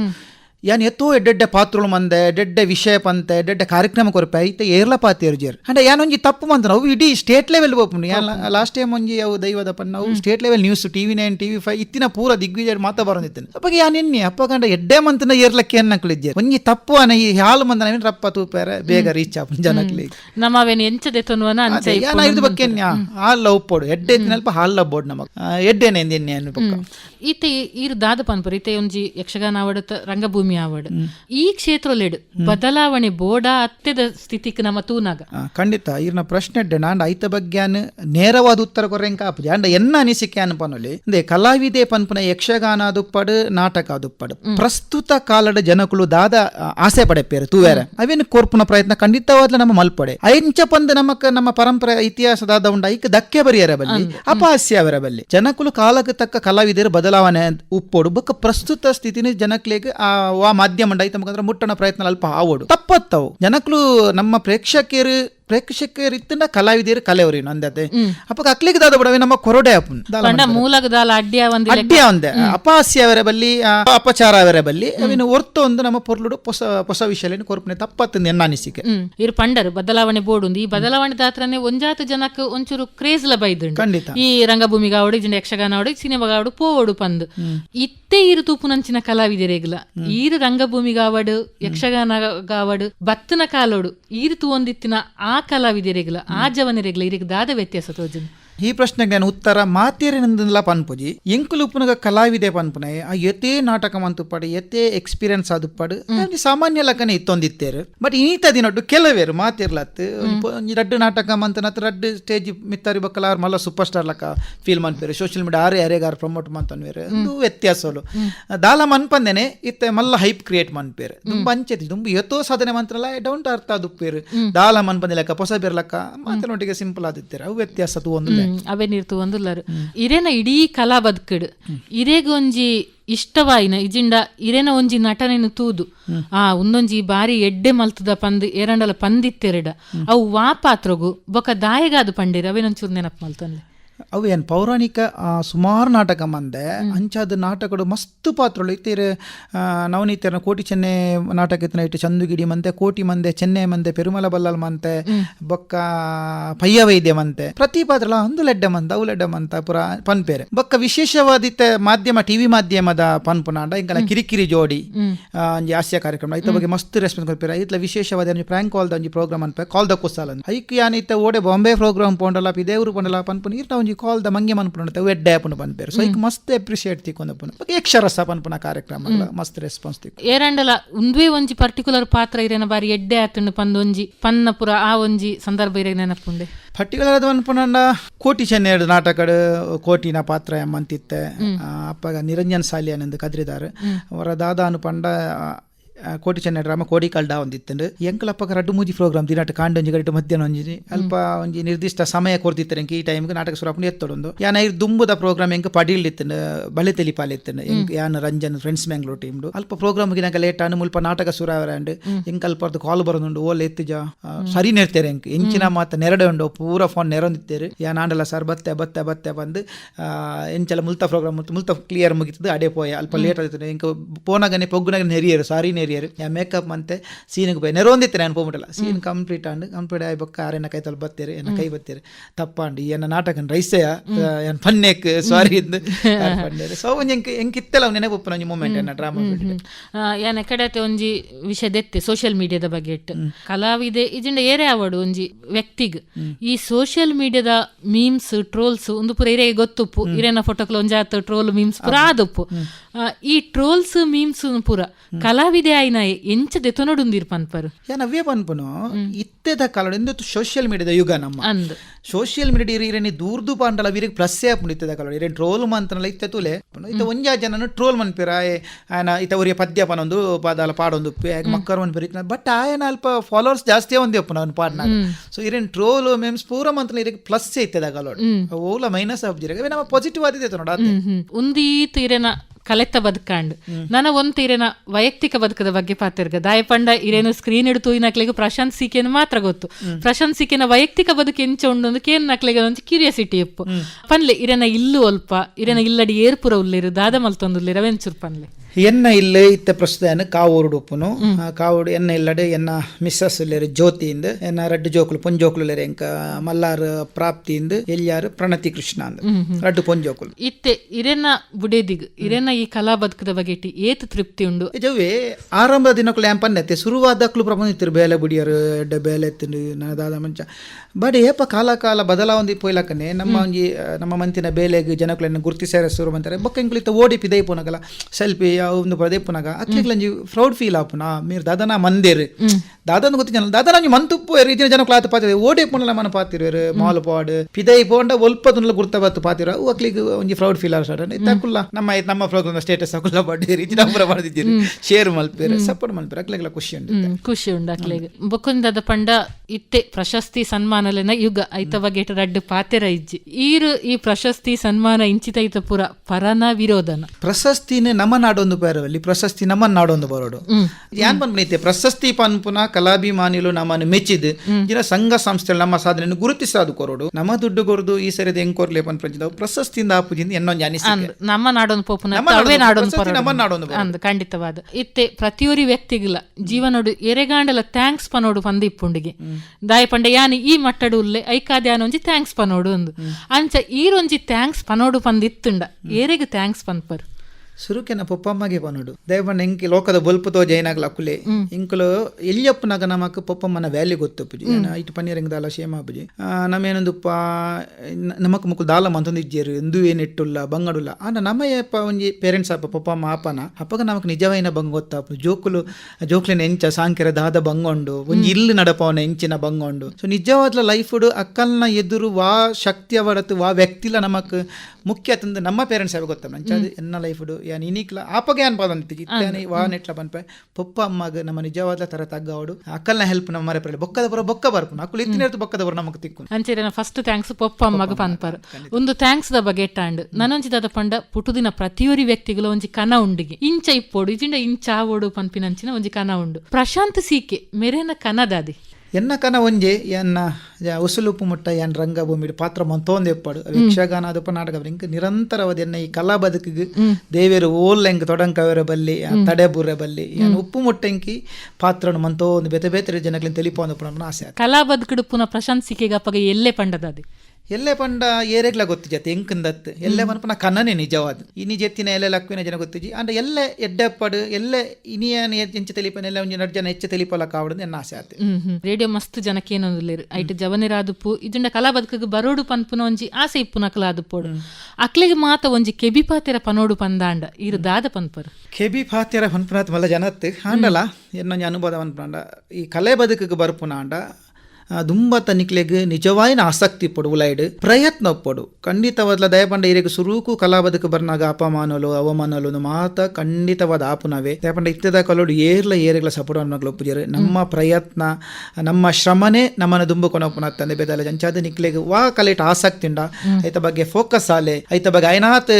ಯಾನ್ ಎತ್ತೋ ಎಡ್ಡೆಡ್ಡೆ ಪಾತ್ರುಳು ಮಂದೆ ಎಡ್ಡೆ ವಿಷಯ ಪಂತೆ ಎಡ್ಡೆ ಕಾರ್ಯಕ್ರಮ ಕೊರಪೆ ಐತೆ ಏರ್ಲ ಪಾತಿ ಜೇರ್ ಅಂದ್ರೆ ಯಾನೊಂಜಿ ತಪ್ಪು ಮಂತ ನಾವು ಇಡೀ ಸ್ಟೇಟ್ ಲೆವೆಲ್ ಬೋಪುಂಡು ಯಾನ್ ಲಾಸ್ಟ್ ಟೈಮ್ ಒಂಜಿ ಅವು ದೈವದ ಪನ್ನ state level news TV nine TV five ಇತ್ತಿನ ಪೂರ ದಿಗ್ವಿಜಯ ಮಾತಾ ಬರೋದಿತ್ತೇನೆ. ಅಪ್ಪಗೆ ಯಾನ್ ಎನ್ನಿ ಅಪ್ಪ ಕಂಡ ಎಡ್ಡೆ ಮಂತನ ಏರ್ಲಕ್ಕೆ ಅನ್ನಕ್ಲಿದ್ದೆ ಒಂಜಿ ತಪ್ಪು ಅನ ಈ ಹಾಲು ಮಂದ ನಾವೇನು ರಪ್ಪ ತೂಪೇರೆ ಬೇಗ ರೀಚ್ ಆಪು ಜನಕ್ಲಿ. ನಮ್ಮವೇನು ಎಂಚದೆ ತೊನ್ನುವನ ಅಂಚ ಯಾನ ಇದು ಬಗ್ಗೆ ಹಾಲ್ ಉಪ್ಪೋಡು ಎಡ್ಡೆ ಎತ್ತಿನಲ್ಪ ಹಾಲ್ ಬೋಡ್ ನಮಕ್. ಎಡ್ಡೆನೆ ಎಂದೆನ್ನೆ ಅನ್ನು ಪಕ್ಕ ಈತೆ ಈರು ದಾದ ಪನ್ಪುರ ಈತೆ ಒಂಜಿ ಯಕ್ಷಗಾನ ಆವಡ್ ರಂಗಭೂಮಿ ಆವಡ್ ಈ ಕ್ಷೇತ್ರಲೆಡ್ ಬದಲಾವಣೆ ಬೋಡ ಅತ್ತೆದ ಸ್ಥಿತಿಕ್ ನಮ್ಮ ತೂನಾಗ. ಖಂಡಿತ. ಇರ್ನ ಪ್ರಶ್ನೆ ನಾಂಡ ಐತ ಬಗ್ಗ್ಯಾನ್ ನೇರವಾದ ಉತ್ತರ ಕೊರೆಂಕ ಆಪುಜಿ ಅಂಡ ಎನ್ನ ಅನಿಸಿಕೆ ಅನ್ಪನೊಲಿ? ಇಂದೆ ಕಲಾವಿದೆ ಪನ್ಪುನ ಯಕ್ಷಗಾನ ದುಪ್ಪಡು ನಾಟಕ ದುಪ್ಪಡು ಪ್ರಸ್ತುತ ಕಾಲದ ಜನಕುಳು ದಾದ ಆಸೆ ಪಡೆಪೇರು ತೂವೇರೆ ಅವೇನು ಕೋರ್ಪುನ ಪ್ರಯತ್ನ ಖಂಡಿತವಾದ್ಲ ನಮ್ಮ ಮಲ್ಪಡೆ. ಐಂಚ ಪಂದ ನಮಕ್ ನಮ್ಮ ಪರಂಪರೆ ಇತಿಹಾಸದಾದ ಉಂಡ ಐಕ್ ಧಕ್ಕೆ ಬರಿಯರ ಬಲ್ಲಿ. ಅಪಹಾಸ್ಯ ಅವರ ಬಲ್ಲಿ. ಜನಕುಲು ಕಾಲಕ್ಕೆ ತಕ್ಕ ಕಲಾವಿದರು ಬದಲಾವಣೆ ಉಪ್ಪೋಡು. ಬೊಕ್ಕ ಪ್ರಸ್ತುತ ಸ್ಥಿತಿನ ಜನಕ್ಲೆಗ್ ಆ ವಾ ಮಾಧ್ಯಮ ಐತ ಮುಟ್ಟಣ ಪ್ರಯತ್ನ ಅಲ್ಪ ಆವೋಡು ತಪ್ಪತ್ತವು. ಜನಕ್ಲು ನಮ್ಮ ಪ್ರೇಕ್ಷಕರು ಕಲಾವಿದರು ಕಲೆಯವರು ಅಂದತೆ ಅಪ್ಪ ಅಕ್ಲಿಗೆ ದಾದ ಬಿಡವೆ ನಮ್ಮ ಕೊರಡೆ ಅಪ್ಪನ್ ಪಂಡ ಮೂಲಗ ದಾಲ ಅಡ್ಡಿಯ ಒಂದು ಅಡ್ಡಿಯ ಒಂದೆ. ಅಪಾಸ್ಯ ಅವರ ಬಲ್ಲಿ ಅಪಚಾರ ಅವರ ಬಲ್ಲಿ ಅವಿನ ಹೊರ್ತು ಒಂದು ನಮ್ಮ ಪೊರ್ಲುಡು ಹೊಸ ಹೊಸ ವಿಷಯ ಕೊರ್ಪನೆ ತಪ್ಪತ್ತಂದು ಎನ್ನ ಅನಿಸಿಕೆ. ಇರು ಪಂಡರು ಬದಲಾವಣೆ ಬೋಡು ಈ ಬದಲಾವಣೆ ದಾತ್ರನೆ ಒಂಜಾತ ಜನಕ್ಕೆ ಒಂಚೂರು ಕ್ರೇಜ್ ಲಭ ಬೈದುಂಡು ಖಂಡಿತ. ಈ ರಂಗಭೂಮಿ ಗಾವಡಿ ಇಜಿಂಡ ಯಕ್ಷಗಾನ ಅವಡಿ ಸಿನಿಮಾ ಗಾವಡು ಪೋವಡು ಪಂದು. ಇತ್ತೆ ಇರು ತೂಪುನಂಚಿನ ಕಲಾವಿದರೇಗ್ಲ ಈರು ರಂಗಭೂಮಿ ಗಾವಡು ಯಕ್ಷಗಾನ ಗಾವಡು ಬತ್ತನ ಕಾಲೋಡು ಈರು ತೂವೊಂದಿತ್ತಿನ ಆ ಕಲಾವಿದರೇಗ್ಲ ಆ ಜವನರೇಗ್ಲ ಇರಿಗದಾದ ವ್ಯತ್ಯಾಸ ತೋಜುಂಡು ಈ ಪ್ರಶ್ನೆಗೆ ನಾನು ಉತ್ತರ ಮಾತೇರಿನಿಂದಲ ಪನ್ಪುಜಿ. ಎಂಕುಲು ಉಪ್ಪುನಗ ಕಲಾವಿದೆ ಪನ್ಪುನ ಆ ಎತ್ತೇ ನಾಟಕ ಮಂತು ಪಡೆ ಎತ್ತೇ ಎಕ್ಸ್ಪೀರಿಯನ್ಸ್ ಅದು ಪಡು ಸಾಮಾನ್ಯ ಲಕ್ಕನೆ ಇತ್ತೊಂದಿತ್ತೇರು. ಬಟ್ ಇನ್ನಿತ ದಿನೊಟ್ಟು ಕೆಲವೇರು ಮಾತಿರ್ಲತ್ ರಡ್ಡು ನಾಟಕ ಮಂತನ ರಡ್ಡು ಸ್ಟೇಜ್ ಮಿತ್ತಾರಿ ಬಕ್ಕಲ ಅವ್ರು ಮಲ್ಲ ಸೂಪರ್ ಸ್ಟಾರ್ ಲಕ್ಕ ಫೀಲ್ ಮನ್ಪೇರು ಸೋಷಿಯಲ್ ಮೀಡಿಯಾ ಆರು ಯಾರೇಗಾರು ಪ್ರಮೋಟ್ ಮಂತನ್ವೇರು ವ್ಯತ್ಯಾಸಲು. ದಾಲ ಮನ್ಪಂದೇನೆ ಇತ್ತೆ ಮಲ್ಲ ಹೈಪ್ ಕ್ರಿಯೇಟ್ ಮನ್ಪೇರು. ತುಂಬ ಅಂಚೆತಿ ತುಂಬ ಎತ್ತೋ ಸಾಧನೆ ಮಂತ್ರಲ್ಲ ಡೋಂಟ್ ಅರ್ಥ ದುಪ್ಪೇರು ದಾಲ ಮನ್ಪಂದೆ ಲೆಕ್ಕ ಹೊಸ ಬೇರ್ಲಕ್ಕ ಮಾತಿನೊಟ್ಟಿಗೆ ಸಿಂಪಲ್ ಆದಿತ್ತೇರು. ಅವು ವ್ಯತ್ಯಾಸ ಅದು ಒಂದು ಅವೇ ನೀರ್ತು ಒಂದುಲ್ಲರು ಇರೇನ ಇಡೀ ಕಲಾ ಬದುಕಡು ಇರೇಗೊಂಜಿ ಇಷ್ಟವಾಯಿನ ಇಜಿಂಡ ಇರೇನ ಒಂಜಿ ನಟನೆನು ತೂದು ಆ ಉಂದೊಂಜಿ ಬಾರಿ ಎಡ್ಡೆ ಮಲ್ತದ ಪಂದ್ ಏರಂಡಲ ಪಂದಿತ್ತೆರಡ ಅವು ವಾ ಪಾತ್ರಗು ಬೊಕ ದಾಯಗಾದು ಪಂಡಿರ ಅವೇನೊಂಚೂರು ನೆನಪು ಮಲ್ತಂದೆ ಅವು ಏನು ಪೌರಾಣಿಕ ಸುಮಾರು ನಾಟಕ ಮಂದೆ. ಅಂಚಾದ ನಾಟಕಗಳು ಮಸ್ತ್ ಪಾತ್ರಗಳು. ಇತ್ತೀರ ನವನೀತನ ಕೋಟಿ ಚೆನ್ನೆ ನಾಟಕ ಇತ್ತಿನ ಇಟ್ಟು ಚಂದುಗಿಡಿ ಮಂತೆ ಕೋಟಿ ಮಂದೆ ಚೆನ್ನೈ ಮಂದೆ ಪೆರುಮಲ ಬಲ್ಲಲ್ ಮಂತೆ ಬೊಕ್ಕ ಪಯ್ಯ ವೈದ್ಯ ಮಂತೆ. ಪ್ರತಿ ಪಾತ್ರಲ ಒಂದು ಲೆಡ್ಡ ಮಂತ ಅವು ಲೆಡ್ಡ ಮಂತ ಪುರ ಪನ್ಪೇರೆ ಬೊಕ್ಕ ವಿಶೇಷವಾದಿತ್ತ ಮಾಧ್ಯಮ ಟಿವಿ ಮಾಧ್ಯಮದ ಪನ್ಪುನಾಂಡ ಇಂಕಲ ಕಿರಿಕಿರಿ ಜೋಡಿ ಒಂಜಿ ಹಾಸ್ಯ ಕಾರ್ಯಕ್ರಮ ಇತ್ತ ಬಗ್ಗೆ ಮಸ್ತ್ ರೆಸ್ಪಾನ್ಸ್ ಕೊಡ್ಪೇರ ಐತ್ಲ ವಿಶೇಷವಾದ ಒಂಜಿ ಪ್ರಾಂಕ್ ಕಾಲ್ ಒಂಜಿ ಪ್ರೋಗ್ರಾಮ್ ಅನ್ಪೆ. ಕಾಲ್ ದ ಕುಸಾಲ್ ಅಂತ ಐಕ್ ಯಾನಿತ್ತ ಇತ್ತ ಓಡೆ ಬಾಂಬೆ ಪ್ರೋಗ್ರಾಮ್ ಪೋಂಡಲ ಪಿದೇವ್ರು ಪಂಡಲ ಪನ್ಪುನ ಇರ್ನ ಒಂಜಿ ಕಾಲ್ ದ ಮಂಗೆ ಮನ್ಪುನ ಎಡ್ಡೆ ಅಪ್ಪನ ಪನ್ಪೇರು ಸೊ ಈಗ ಮಸ್ತ್ ಅಪ್ರಿಶಿಯೇಟ್ ತಿಕ್ಕೊಂದಪ್ಪುನ ಬಗ್ಗೆ ಯಕ್ಷರಸ ಪನ್ಪುನ ಕಾರ್ಯಕ್ರಮ ಮಸ್ತ್ ರೆಸ್ಪಾನ್ಸ್ ತಿಕ್ಕು ಏರಂಡಲ ಉಂದ್ವೇ ಒಂಜಿ ಪರ್ಟಿಕ್ಯುಲರ್ ಪಾತ್ರ ಇರೇನ ಬಾರಿ ಎಡ್ಡೆ ಆತುಂಡು ಪಂದೊಂಜಿ ಪನ್ನ ಪುರ ಆ ಒಂಜಿ ಸಂದರ್ಭ ಇರೇ ನೆನಪುಂಡೆ. ಪರ್ಟಿಕ್ಯುಲರ್ ಅನ್ಪುನಂಡ ಕೋಟಿ ಚೆನ್ನೆರಡು ನಾಟಕಡ ಕೋಟಿನ ಪಾತ್ರ ಎಮ್ಮಂತಿತ್ತೆ ಅಪ್ಪಗ ನಿರಂಜನ್ ಸಾಲಿಯನ್ ಕದ್ರಿದಾರ್. ಅವರ ದಾದ ಅನುಪಂಡ ಕೋಟಿ ಚೆನ್ನೆರಡು ರಾಮ ಕೋಡಿ ಕಲ್ಡ ಒಂದಿತ್ತಂಡು ಎಂಕಲಪ್ಪಗ ರಡ್ಡು ಮೂಜಿ ಪ್ರೋಗ್ರಾಮ್ ದಿನಾಟ ಕಾಂಡೊಂಜಿ ಗಡಿಟ್ಟು ಮಧ್ಯಾಹ್ನ ಒಂಜಿ ಅಲ್ಪ ಒಂಜಿ ನಿರ್ದಿಷ್ಟ ಸಮಯ ಕೊಡ್ತಿತ್ತಾರೆ ಎಂಕ್ ಈ ಟೈಮ್ಗೆ ನಾಟಕ ಸುರಾಪುಂಡು ಎತ್ತೊಡೊಂದು. ಯಾನ ಇರ್ ದುಂಬುದ ಪ್ರೋಗ್ರಾಮ್ ಎಂಕ್ ಪಡಿಲಿತ್ತಂಡು ಬಳೆ ತೆಲಿಪಾಲ್ ಇತ್ತಂಡು ಎಂಕ್ ಯಾನ ರಂಜನ್ ಫ್ರೆಂಡ್ಸ್ ಮ್ಯಾಂಗ್ಳೂರ್ ಟೀಮ್ ಅಲ್ಪ ಪ್ರೋಗ್ರಾಮ್ ಗಿನಾಗ ಲೇಟ್ ಆನು ಮುಲ್ಪ ನಾಟಕ ಸುರಾವರಂಡ್. ಎಂಕ್ ಅಲ್ಪರ್ದು ಕಾಲ್ ಬರೋದುಂಡು ಓಲ್ ಎತ್ತಿಜ ಸರಿ ನೆರ್ತಾರೆ ಎಂಕ್. ಎಂಚಿನ ಮಾತ ನೆರಡೆ ಉಂಡು ಪೂರ ಫೋನ್ ನೆರೊಂದಿತ್ತೇರು. ಯಾನ ಆಂಡಲ್ಲ ಸರ್ ಬತ್ತೆ ಬತ್ತೆ ಬತ್ತೆ ಬಂದು ಎಂಚಲ ಮುಲ್ತ ಪ್ರೋಗ್ರಾಮ್ ಮುಲ್ತ ಕ್ಲಿಯರ್ ಮುಗಿತದೆ ಅಡೆ ಪೋಯ. ಅಲ್ಪ ಲೇಟ್ ಆಯ್ತು ಎಂಕ್ ಪೋನಾಗನೆ ಪೊಗ್ಗುನಾಗ ನೆರಿಯರು ಸಾರಿ ನೆರಿಯರು. ಯಾ ಮೇಕಪ್ ಮಂತೆ ಸೀನಿಗೆ ಬೈ ನೆರೊಂದಿತ್ತೆ ನಾನು ಸೀನ್ ಕಂಪ್ಲೀಟ್ ಆಂಡ್ ಕಂಪ್ಲೀಟ್ ಆಯ್ ಬೊಕ್ಕ ಎನ್ನ ಕೈ ತಲ ಬತ್ತೇರಿ ಎನ್ನ ಕೈ ಬತ್ತೇರಿ. ತಪ್ಪಾಂಡಿ ಎನ್ನ ನಾಟಕ ರೈಸೆಯ? ಎನ್ ಪನ್ನೆಕ್ ಸಾರಿ ಇದ್ದು ಪಂಡೇರು ಸೊ ಒಂಜಿ ಎಂಕ್ ಎಂಕ್ ಅವ್ನು ನೆನಪು ಒಂಜಿ ಮೂಮೆಂಟ್ ಎನ್ನ ಡ್ರಾಮಾ ಏನ ಕಡೆತೆ ಒಂಜಿ ವಿಷಯ ದೆತ್ತೆ ಸೋಷಿಯಲ್ ಮೀಡಿಯಾದ ಬಗ್ಗೆ ಇಟ್ಟು. ಕಲಾವಿದೆ ಇಜಿಂಡ ಏರೆ ಆವಡು ಒಂಜಿ ವ್ಯಕ್ತಿಗ್. ಈ ಸೋಷಿಯಲ್ ಮೀಡಿಯಾದ ಮೀಮ್ಸ್ ಟ್ರೋಲ್ಸ್ ಒಂದು ಪೂರ ಇರೇ ಗೊತ್ತುಪ್ಪು. ಇರೇನ ಫೋಟೋಕ್ಲ ಒಂಜಾತ್ ಟ್ರೋಲ್ ಮೀಮ್ಸ್ ಪುರ ಆದಪ್ಪು. ಈ ಟ್ರೋಲ್ಸ್ ಮೀಮ್ಸ್ ಪುರ ಕಲಾವಿದೆ ಆಯ್ನ ಎಂಚ ದೆತೊನಡುಂದಿರ್ ಪನ್ಪರು. ಯಾ ನವ್ಯ ಪನ್ಪುನು ಇತ್ತೆದ ಕಾಲ ಇಂದು ಸೋಷಿಯಲ್ ಮೀಡಿಯಾದ ಯುಗ ನಮ್ಮ. ಅಂದ್. ಸೋಷಿಯಲ್ ಮೀಡಿಯಾ ಇರಿ ಇರೇನಿ ದೂರ್ದು ಪಾಂಡಲ ವೀರಿಗೆ ಪ್ಲಸ್ ಆಪ್ ಇತ್ತೆದ ಕಾಲ ಇರೇನ್ ಟ್ರೋಲ್ ಮಂತನಲ ಇತ್ತೆ ತುಲೆ. ಇತ್ತ ಒಂಜಾ ಜನನು ಟ್ರೋಲ್ ಮನ್ಪಿರ ಆಯೆ ಆಯನ ಇತ್ತ ಉರಿಯ ಪದ್ಯ ಪನೊಂದು ಪಾದಾಲ ಪಾಡೊಂದು ಮಕ್ಕರ್ ಮನ್ಪಿರ ಬಟ್ ಆಯನ ಅಲ್ಪ ಫಾಲೋವರ್ಸ್ ಜಾಸ್ತಿ ಒಂದೇ ಅಪ್ಪನ ಅವ್ನ ಪಾಡ್ನಾಗ. ಸೊ ಇರೇನ್ ಟ್ರೋಲ್ ಮೇಮ್ಸ್ ಪೂರ ಮಂತನ ಇರಿಗೆ ಪ್ಲಸ್ ಇತ್ತೆದ ಕಾಲ ಓಲ ಮೈನಸ್ ಆಫ್ ಜಿರಗ. ನಮ್ಮ ಪಾಸಿಟಿವ್ ಆದಿತ್ತೆ ನೋಡ ಹ್ಮ್ ಇರೇನ ಕಲೆತ್ತ ಬದುಕಾಂಡ್. ನನ್ನ ಒಂತ ಇರೇನ ವೈಯಕ್ತಿಕ ಬದುಕದ ಬಗ್ಗೆ ಪಾತಿರ್ಗ. ದಾಯಪಂಡ ಇರೇನು ಸ್ಕ್ರೀನ್ ಇಡ್ತು ನಕ್ಲೆಗೆ ಪ್ರಶಾಂತ್ ಸಿಕೆನ ಮಾತ್ರ ಗೊತ್ತು. ಪ್ರಶಾಂತ್ ಸಿಕೆನ ವೈಯಕ್ತಿಕ ಬದುಕು ಎಂಚ ಉಂಡು ಒಂದು ಕೇನ್ ನಕ್ಲೆಗೆ ಒಂದು ಕ್ಯೂರಿಯಾಸಿಟಿ ಇಪ್ಪು ಪನ್ಲೆ ಇರೇನ ಇಲ್ಲು ಅಲ್ಪ ಇರೇನ ಇಲ್ಲಡಿ ಏರ್ಪುರ ಉಲ್ಲಿರು ದಾದ ಮಲ್ತೊಂದುಲ್ಲಿರ ವೆಂಚೂರ್ ಪನ್ಲೆ. ಎನ್ನ ಇಲ್ಲ ಇತ್ತ ಪ್ರಸ್ತುತ ಕಾವೂರುಡು ಉಪ್ಪುನು ಆ ಕಾವೂರು ಎನ್ನ ಇಲ್ಲಡೆ ಎನ್ನ ಮಿಸ್ಸಸ್ ಲೇರು ಜ್ಯೋತಿಯಿಂದ ಎನ್ನ ರಡ್ಡು ಜೋಕುಲು ಪೊಂಜೋಕುಲು ಎಂಕ ಮಲ್ಲಾರ್ ಪ್ರಾಪ್ತಿಯಿಂದ ಎಲ್ಯಾರು ಪ್ರಣತಿ ಕೃಷ್ಣ ಅಂದ. ರಡ್ಡು ಪೊಂಜೋಕುಲು ಇತ್ತೆ ಇರೆನ ಬುಡೇದಿಗ್ ಇರೆನ ಈ ಕಲಾ ಬದುಕದ ಬಗ್ಗೆ ಇಟ್ಟು ಏತು ತೃಪ್ತಿ ಉಂಡು? ಜವೇ ಆರಂಭ ದಿನಕ್ಕೂ ಲ್ಯಾಂಪ್ ಅನ್ನತ್ತೆ ಪ್ರಬಂಧ ಪ್ರಪಂಚ ಬೇಲೆ ಬುಡಿಯರು ಎಡ್ಡೆ ಬೇಲೆ ಎತ್ತಿಂಡು ನನ್ನದಾದ ಮಂಚ. ಬಟ್ ಏಪ ಕಾಲ ಕಾಲ ಬದಲಾವಣೆ ಪೋಯ್ಲಕ್ಕನೆ ನಮ್ಮ ಅಂಗಿ ನಮ್ಮ ಮಂತಿನ ಬೇಲೆಗೆ ಜನಕ್ಕಳನ್ನು ಗುರ್ತಿಸ್ಯಾರ ಶುರು ಮಾಡ್ತಾರೆ ಬೊಕ್ಕ ಇಂಕ್ಲಿತ ಓಡಿ ಪಿದೈ ಪೋನಗಲ್ಲ ಸೆಲ್ಫಿ ಒಂದು ಪದೇ ಪುನಗ ಫ್ರೌಡ್ ಪ್ರೌಡ್ ಫೀಲ್ ಆಪುನ? ಮೀರ್ ದಾದನ ಮಂದೇರು. ದಾದನ ಗೊತ್ತಿ ಜನ ದಾದನ ಒಂಜಿ ಮಂತುಪ್ಪು ರೀತಿಯ ಜನ ಕ್ಲಾತ್ ಪಾತಿರು. ಓಡೆ ಪುನಲ ಮನ ಪಾತಿರು ಮಾಲ್ ಪಾಡ್ ಪಿದೈ ಪೋಂಡ ಒಲ್ಪ ತುನಲ ಗುರ್ತ ಬತ್ತು ಪಾತಿರ ಅವು ಅಕ್ಲಿಗ್ ಒಂಜಿ ಪ್ರೌಡ್ ಫೀಲ್ ಆರ್ ಇತ್ತಾಕುಲ್ಲ ನಮ್ಮ ನಮ್ಮ ಪ್ರೋಗ್ರಾಮ್ ಸ್ಟೇಟಸ್ ಹಾಕುಲ್ಲ ಬಡ್ಡಿ ರೀತಿ ನಂಬರ್ ಮಾಡಿದ್ದೀರಿ ಶೇರ್ ಮಲ್ಪೇರೆ. ಸಪೋರ್ಟ್ ಮಲ್ಪೇರೆ. ಅಕ್ಲಿಗೆಲ್ಲ ಖುಷಿ ಉಂಟು ಖುಷಿ ಉಂಡು ಅಕ್ಲೆಗ್. ಬೊಕೊಂದದ ಪಂಡ ಇತ್ತೆ ಪ್ರಶಸ್ತಿ ಸನ್ಮಾನಲೆನ ಯುಗ. ಐತ ಬಗೆಟ್ ರಡ್ಡು ಪಾತೆರ ಇಜ್ಜಿ. ಈರು ಈ ಪ್ರಶಸ್ತಿ ಸನ್ಮಾನ ಇಂಚಿತೈತ ಪುರ ಪರನ ವಿರೋಧನ. ಪ್ರಶಸ್ತಿನೇ ನಮ್ಮ ನಾಡೊಂದು ಪೇರವಲ್ಲಿ ಪ್ರಶಸ್ತಿ ನಮ್ಮ ನಾಡೊಂದು ಬರೋಡು. ಯಾನ್ ಪನ್ಪನೈತೆ ಪ್ರಶಸ್ತಿ ಪನ್ಪುನ ಕಲಾಭಿಮಾನಿಲು ನಮ್ಮನ್ನು ಮೆಚ್ಚಿದ್ ಇರ ಸಂಘ ಸಂಸ್ಥೆಗಳು ನಮ್ಮ ಸಾಧನೆಯನ್ನು ಗುರುತಿಸಾದು ಕೊರೋಡು. ನಮ್ಮ ದುಡ್ಡು ಕೊರದು ಈ ಸರಿದ ಹೆಂಗ್ ಕೊರ್ಲೆ ಪನ್ಪಂಚಿದ ಪ್ರಶಸ್ತಿಯಿಂದ ಆಪುಜಿಂದ ಎನ್ನೊಂದು ಅಂದ್ ನಮ್ಮ ನಾಡೊಂದು ಪೋಪುನ ನಮ್ಮ ನಾಡೊಂದು ಅಂದ್ ಖಂಡಿತವಾದ. ಇತ್ತೆ ಪ್ರತಿಯೊರಿ ವ್ಯಕ್ತಿಗಿಲ್ಲ. ಜೀವನೋಡು ಎರೆಗಾಂಡಲ ಥ್ಯಾಂಕ್ಸ್ ಪನೋಡು ಪಂದ ಇಪ್ಪುಂಡಿಗೆ. ದಾಯ ಪಂಡ ಯಾನಿ ಈ ಮಟ್ಟಡು ಉಲ್ಲೆ ಐಕಾದ ಯಾನ ಒಂಜಿ ಥ್ಯಾಂಕ್ಸ್ ಪನೋಡು ಒಂದು ಅಂಚ ಈರೊಂಜಿ ಥ್ಯಾಂಕ್ಸ್ ಪನೋಡು ಪಂದ ಇತ್ತುಂಡ. ಏರೆಗ್ ಥ್ಯಾಂಕ್ಸ್ ಪನ್ಪರ್. ಸುರುಕೆನ ಪೊಪ್ಪಮ್ಮಗೆ ಪನೋಡು ದಯಪಂಡ ಇಂಕಿ ಲೋಕದ ಬೊಲ್ಪುತೋ ಜೈನಾಗ್ಲ ಅಕ್ಕುಲೆ ಇಂಕುಲು ಎಲ್ಲಿಯಪ್ಪನಾಗ ನಮಕ್ ಪೊಪ್ಪಮ್ಮನ ವ್ಯಾಲ್ಯೂ ಗೊತ್ತಪ್ಪುಜಿ ಇಟ್ಟು ಪನ್ನೀರಂಗ್ ದಾಲ ಶೇಮ ಆಪುಜಿ ನಮೇನೊಂದುಪ್ಪ ನಮಕ್ ಮುಕ್ಕು ದಾಲ ಮಂತೊಂದು ಇಜ್ಜೇರು. ಎಂದೂ ಏನ್ ಇಟ್ಟುಲ್ಲ ಬಂಗಡುಲ್ಲ. ಆಂಡ ನಮ್ಮ ಒಂಜಿ ಪೇರೆಂಟ್ಸ್ ಅಪ್ಪ ಪೊಪ್ಪಮ್ಮ ಆಪನ ಅಪ್ಪಗ ನಮಕ್ ನಿಜವೈನ ಬಂಗ ಗೊತ್ತಾಪು ಜೋಕುಲು ಜೋಕ್ಲಿನ ಎಂಚ ಸಾಂಕೆರ ದಾದ ಬಂಗೊಂಡು. ಒಂಜಿ ಇಲ್ಲಿ ನಡಪವನ ಎಂಚಿನ ಬಂಗೊಂಡು. ಸೊ ನಿಜವಾದ್ಲ ಲೈಫುಡು ಅಕ್ಕಲ್ನ ಎದುರು ವಾ ಶಕ್ತಿಯ ಹೊರತು ವಾ ವ್ಯಕ್ತಿಲ ನಮಕ್ ಮುಖ್ಯ ತಂದು ನಮ್ಮ ಪೇರೆಂಟ್ಸ್ ಅವ ಗೊತ್ತಮ್ಮ ನಂಚದು ಎನ್ನ ಲೈಫುಡು ಯಾನ್ ಇನಿಕ್ಲ ಆಪಗೆ ಯಾನ್ ಪದಂತಿ ಇತ್ತಾನೆ ವಾಹನ ಬನ್ಪೆ ಪೊಪ್ಪ ಅಮ್ಮಗ ನಮ್ಮ ನಿಜವಾದ ತರ ತಗ್ಗಾವಡು ಅಕ್ಕಲ್ನ ಹೆಲ್ಪ್ ನಮ್ಮ ಮರೆ ಪರಲಿ ಬೊಕ್ಕದ ಬರ ಬೊಕ್ಕ ಬರ್ಪುನ ಅಕ್ಕಲು ಇತ್ತಿನ ಬೊಕ್ಕದ ಬರ ನಮಕ್ ತಿಕ್ಕು ಅಂಚೆನ ಫಸ್ಟ್ ಥ್ಯಾಂಕ್ಸ್ ಪೊಪ್ಪ ಅಮ್ಮಗ ಪನ್ಪರ್ ಒಂದು ಥ್ಯಾಂಕ್ಸ್ ದ ಬಗೆ ಟಾಂಡ್ ನನೊಂಜಿ ದಾದ ಪಂಡ ಪುಟುದಿನ ಪ್ರತಿಯೊರಿ ವ್ಯಕ್ತಿಗಳು ಒಂಜಿ ಕನ ಉಂಡಿಗೆ ಇಂಚ ಇಪ್ಪೋಡು ಇಜಿಂಡ ಇಂಚ ಆವೋಡು ಪನ್ಪಿನಂಚಿನ ಒಂಜಿ ಕನ ಉಂಡು. ಪ್ರಶಾಂತ್ ಸೀಕೆ ಮೆರೆನ ಕನದಾದಿ. ಎನ್ನ ಕನ ಒಂಜೆ ಎನ್ನ ಉಸುಲುಪು ಮುಟ್ಟ ಎನ್ ರಂಗಭೂಮಿ ಪಾತ್ರ ಮಂತೋಂದು ಎಪ್ಪಾಡು. ಯಕ್ಷಗಾನ ಅದಪ್ಪ ನಾಟಕ ಇಂಕ ನಿರಂತರವಾದ ಎನ್ನ ಈ ಕಲಾ ಬದುಕಿಗೆ ದೇವಿಯರು ಓಲ್ ಎಂಕ್ ತೊಡಂಕವರ ಬಲ್ಲಿ ತಡೆಬುರ ಬಲ್ಲಿ ಎನ್ ಉಪ್ಪು ಮುಟ್ಟಂಕಿ ಪಾತ್ರನು ಮಂತೋಂದು ಬೇತೆ ಬೇತೆ ಜನಗಳಿಂದ ತಿಳಿಪೋಂದು ಆಸೆ. ಕಲಾ ಬದುಕಿಡು ಪುನಃ ಪ್ರಶಂಸಿಕೆಗೆ ಸೀಕೆಗೆ ಅಪ್ಪಗೆ ಎಲ್ಲೇ ಪಂಡದಾದಿ ಎಲ್ಲೆ ಪಂಡ ಏರೆಗ್ಲ ಗೊತ್ತು ಜತೆ ಎಂಕಂದತ್ ಎಲ್ಲೆ ಪಂಡ ಕನ್ನನೆ ನಿಜವಾದ. ಇನಿ ಜೆತ್ತಿನ ಎಲ್ಲ ಲಕ್ವಿನ ಜನ ಗೊತ್ತಿಜಿ ಅಂಡ ಎಲ್ಲೆ ಎಡ್ಡಪ್ಪಡು ಎಲ್ಲೆ ಇನಿಯನ್ ಎಂಚ ತೆಲಿಪನ ಎಲ್ಲ ಒಂಜಿ ನಡ್ ಜನ ಹೆಚ್ಚು ತೆಲಿಪಲ ಕಾವಡದು ಎನ್ನ ಆಸೆ ಆತೆ. ರೇಡಿಯೋ ಮಸ್ತ್ ಜನಕ್ಕೆ ಏನೊಂದುಲ್ಲೇರು ಐಟ್ ಜವನಿರಾದುಪ್ಪು ಇದುಂಡ ಕಲಾ ಬದುಕಿಗೆ ಬರೋಡು ಪನ್ಪುನ ಒಂಜಿ ಆಸೆ ಇಪ್ಪುನ ಕಲಾದುಪ್ಪೋಡು ಅಕ್ಲೆಗೆ ಮಾತ ಒಂಜಿ ಕೆಬಿ ಪಾತೆರ ಪನೋಡು ಪಂದಾಂಡ ಇರು ದಾದ ಪನ್ಪರು. ಕೆಬಿ ಫಾತ್ಯರ ಪನ್ಪುನಾತ್ ಮಲ್ಲ ಜನತ್ ಆಂಡಲ ಎನ್ನೊಂಜಿ ಅನುಭವ ಪನ್ಪುನಾಂಡ. ಈ ಕಲೆ ಬದುಕಿಗೆ ಬರ್ಪುನಾಂಡ ಆ, ತನಿಖೆಗೆ ನಿಜವಾಯಿನ ಆಸಕ್ತಿ ಪಡು ಉಲಾಯ್ಡು. ಪ್ರಯತ್ನ ಪಡು. ಖಂಡಿತವಾದ್ಲ ದಯಪಂಡ ಇರೆಗ್ ಸುರೂಕು ಕಲಾಬದಕ್ಕೆ ಬದುಕು ಬರ್ನಾಗ ಅಪಮಾನಲು ಅವಮಾನಲು ಮಾತ ಖಂಡಿತವಾದ ಆಪುನವೇ ದಯಪಂಡ ಇತ್ತದ ಕಲೋಡು ಏರ್ಲ ಏರೆಗ್ಲ ಸಪೋರ್ಟ್ ಅನ್ನೋಗ್ಲು ಪೂಜರು ನಮ್ಮ ಪ್ರಯತ್ನ ನಮ್ಮ ಶ್ರಮನೇ ನಮ್ಮನ್ನು ದುಂಬು ಕೊನಪುನ ತಂದೆ ಬೇದಲ್ಲ ಜಂಚಾದ ನಿಕ್ಲೆಗೆ ವಾ ಕಲೆಟ್ ಆಸಕ್ತಿ ಉಂಡ. ಐತ ಬಗ್ಗೆ ಫೋಕಸ್ ಆಲೆ ಐತ ಬಗ್ಗೆ ಐನಾತ್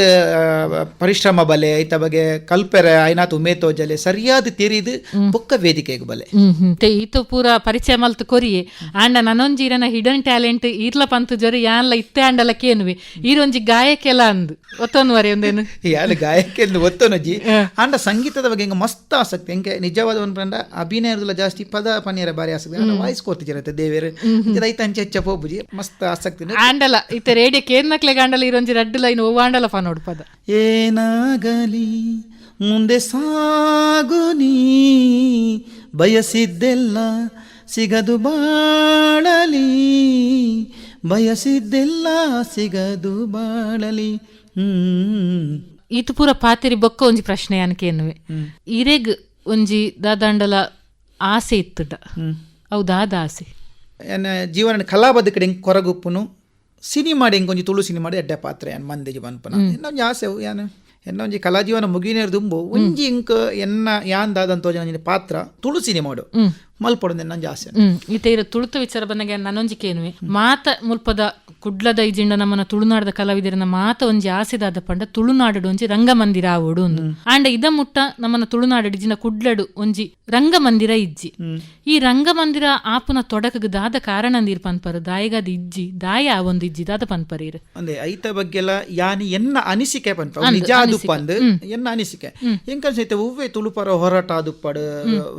ಪರಿಶ್ರಮ ಬಲೆ ಐತ ಬಗ್ಗೆ ಕಲ್ಪೆರೆ ಐನಾತ್ ಉಮೇ ತೋಜಲೆ ಸರಿಯಾದ ತಿರಿದು ಬೊಕ್ಕ ವೇದಿಕೆಗೆ ಬಲೆ. ಈತು ಪೂರ ಪರಿಚಯ ಮಲ್ತು ಕೊರಿಯೆ. ಆಂಡ ನನೊಂಜಿರನ ಹಿಡನ್ ಟ್ಯಾಲೆಂಟ್ ಇರ್ಲ ಪಂತು ಜೊರಿ ಯಾನ್ಲ ಇತ್ತೆ ಆಂಡಲ ಕೇನುವೆ. ಈರೊಂಜಿ ಗಾಯಕೆಲ್ಲ ಅಂದು. ಒತ್ತೊಂದುವರೆ ಒಂದೇನು? ಯಾರು ಗಾಯಕೆಂದು ಒತ್ತನಜ್ಜಿ ಆಂಡ ಸಂಗೀತದ ಬಗ್ಗೆ ಹಿಂಗೆ ಮಸ್ತ್ ಆಸಕ್ತಿ. ಹೆಂಗೆ ನಿಜವಾದ ಒಂದು ಪ್ರಂಡ ಅಭಿನಯದಲ್ಲ ಜಾಸ್ತಿ ಪದ ಪನಿಯರ ಬಾರಿ ಆಸಕ್ತಿ. ಆಂಡ ವಾಯ್ಸ್ ಕೊರ್ತಿಜಿರತ್ತೆ ದೇವೇರು. ರೈತ ಅಂಚೆ ಹೆಚ್ಚ ಹೋಗ್ಬುಜಿ ಮಸ್ತ್ ಆಸಕ್ತಿ. ಆಂಡಲ ಇತ್ತೆ ರೇಡಿಯೋ ನಕ್ಲೆ ಗಾಂಡಲ ಈರೊಂಜಿ ರಡ್ಡು ಲೈನ್ ಓ ಆಂಡಲ ನೋಡ್ ಪದ. ಏನಾಗಲಿ ಮುಂದೆ ಸಾಗುನಿ ಬಯಸಿದ್ದೆಲ್ಲ ಸಿಗದು ಬಾಳಲಿ ಬಯಸಿದ್ದೆಲ್ಲ ಸಿಗದು ಬಾಳಲಿ. ಹ್ಮ್. ಈತು ಪೂರ ಪಾತಿರಿ ಬೊಕ್ಕ ಒಂಜಿ ಪ್ರಶ್ನೆ ಅನ್ಕೇನುವೆ ಇರೆಗ್ ಒಂಜಿ ದಾದಾಂಡಲ ಆಸೆ ಇತ್ತುಡ ಅವು ದಾದ ಆಸೆ? ಜೀವನ ಕಲಾ ಬದುಕಡೆ ಹೆಂಗೆ ಕೊರಗುಪ್ಪುನು ಸಿನಿಮಾ ಹೆಂಗೆ ಒಂಜಿ ತುಳು ಸಿನಿಮಾ ಎಡ್ಡೆ ಪಾತ್ರ ಏನು ಮಂದಿಜಿ ಬನ್ಪನ ಇನ್ನೊಂದು ಆಸೆ ಏನು ಎನ್ನೊಂಜಿ ಕಲಾ ಜೀವನ ಮುಗಿನೇರು ದುಂಬು ಒಂಜಿ ಇಂಕ್ ಎನ್ನ ಯಾನ್ ದಾದಂತ ಒಂಜಿ ಪಾತ್ರ ತುಳು ಸಿನಿಮಾಡು. ಮಲ್ಪೊಡು ನನ್ನ ಆಸೆ ಈತ ಇರ ತುಳುತ ವಿಚಾರ ಬಂದಾಗ ನನೊಂಜಿಕೇನುವೆ ಮಾತ ಮುಲ್ಪದ ಕುಡ್ಲದ ಇಜಿಂಡ ನಮ್ಮನ ತುಳುನಾಡದ ಕಲಾವಿದರನ್ನ ಮಾತ ಒಂಜಿ ಆಸೆದಾದ ಪಂಡ ತುಳುನಾಡು ಒಂಜಿ ರಂಗಮಂದಿರ ಆವೋಡು ಒಂದು ಆಂಡ ಇದ ಮುಟ್ಟ ನಮ್ಮನ ತುಳುನಾಡು ಇಜಿನ ಕುಡ್ಲಡು ಒಂಜಿ ರಂಗಮಂದಿರ ಇಜ್ಜಿ. ಈ ರಂಗಮಂದಿರ ಆಪುನ ತೊಡಕಗ್ ದಾದ ಕಾರಣ ಅಂದಿರ್ ಪನ್ಪರು ದಾಯಗಾದ ಇಜ್ಜಿ ದಾಯ ಆ ಒಂದು ಇಜ್ಜಿ ದಾದ ಪನ್ಪರೀರ್ ಅಂದ್ರೆ ಐತ ಬಗ್ಗೆ ಯಾನಿ ಎನ್ನ ಅನಿಸಿಕೆ ಪನ್ಪ ನಿಜ ಆದುಪ್ಪ ಅಂದ್ ಎನ್ನ ಅನಿಸಿಕೆ. ಎಂಕನ್ ಸೈತ ಉವ್ವೆ ತುಳುಪರ ಹೋರಾಟ ಆದುಪ್ಪಡ್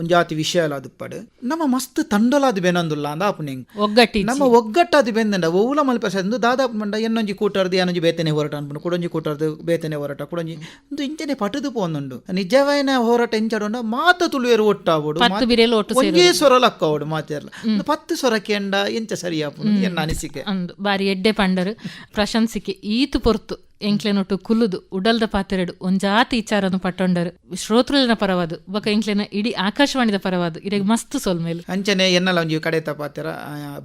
ಜಾತಿ ವಿಷಯ ಆದುಪ್ಪಡ್ ನಮ್ಮ ಮಸ್ತ್ ತಂಡಲಾದ ಬೆನಂದುಲ್ಲ ಅಂದ ಆಪುನಿಂಗ್ ಒಗ್ಗಟ್ಟಿ ನಮ್ಮ ಒಗ್ಗಟ್ಟಾದ ಬೆಂದಂಡ ಒವ್ಲ ಮಲ್ಪಸಂದು ದಾದಾಪ್ ಮಂಡ ಎನ್ನೊಂಜಿ ಕೂಟರ್ದು ಏನೊಂಜಿ ಬೇತನೆ ಹೋರಾಟ ಅನ್ಪುಂಡು ಕುಡೊಂಜಿ ಕೂಟರ್ದು ಬೇತನೆ ಹೋರಾಟ ಕುಡೊಂಜಿ ಒಂದು ಇಂಚನೆ ಪಟದು ಪೋಂದುಂಡು ನಿಜವೈನ ಹೋರಾಟ ಎಂಚಡೊಂಡ ಮಾತ ತುಳುವೆರು ಒಟ್ಟಾವೋಡು ಪತ್ತು ಬಿರೇಲು ಒಟ್ಟು ಒಂಜೇ ಸ್ವರ ಲಕ್ಕವೋಡು ಮಾತೆರ್ಲ. ಒಂದು ಪತ್ತು ಸ್ವರ ಕೆಂಡ ಎಂಚ ಸರಿಯಾಪುಂಡು ಎನ್ನ ಅನಿಸಿಕೆ. ಬಾರಿ ಎಡ್ಡೆ ಪಂಡರು ಪ್ರಶಂಸಿಕೆ ಈತು ಪೊರ್ತು. ಎಂಕ್ಲೆನೊಟ್ಟು ಕುಲ್ಲುದು, ಉಡಲ್ದ ಪಾತೆರಡು ಒಂಜಾತಿ ವಿಚಾರನು ಪಟ್ಟೊಂಡರು. ಶ್ರೋತೃಲಿನ ಪರವಾದು ಬೊಕ ಎಂಕ್ಲೆನ ಇಡೀ ಆಕಾಶವಾಣಿದ ಪರವಾದು. ಇರೆಗ್ ಮಸ್ತ್ ಸೊಲ್ಮೇಲು ಅಂಚನೆ ಎನ್ನಲ ಒಂಜಿ ಕಡೆ ಪಾತೆರ.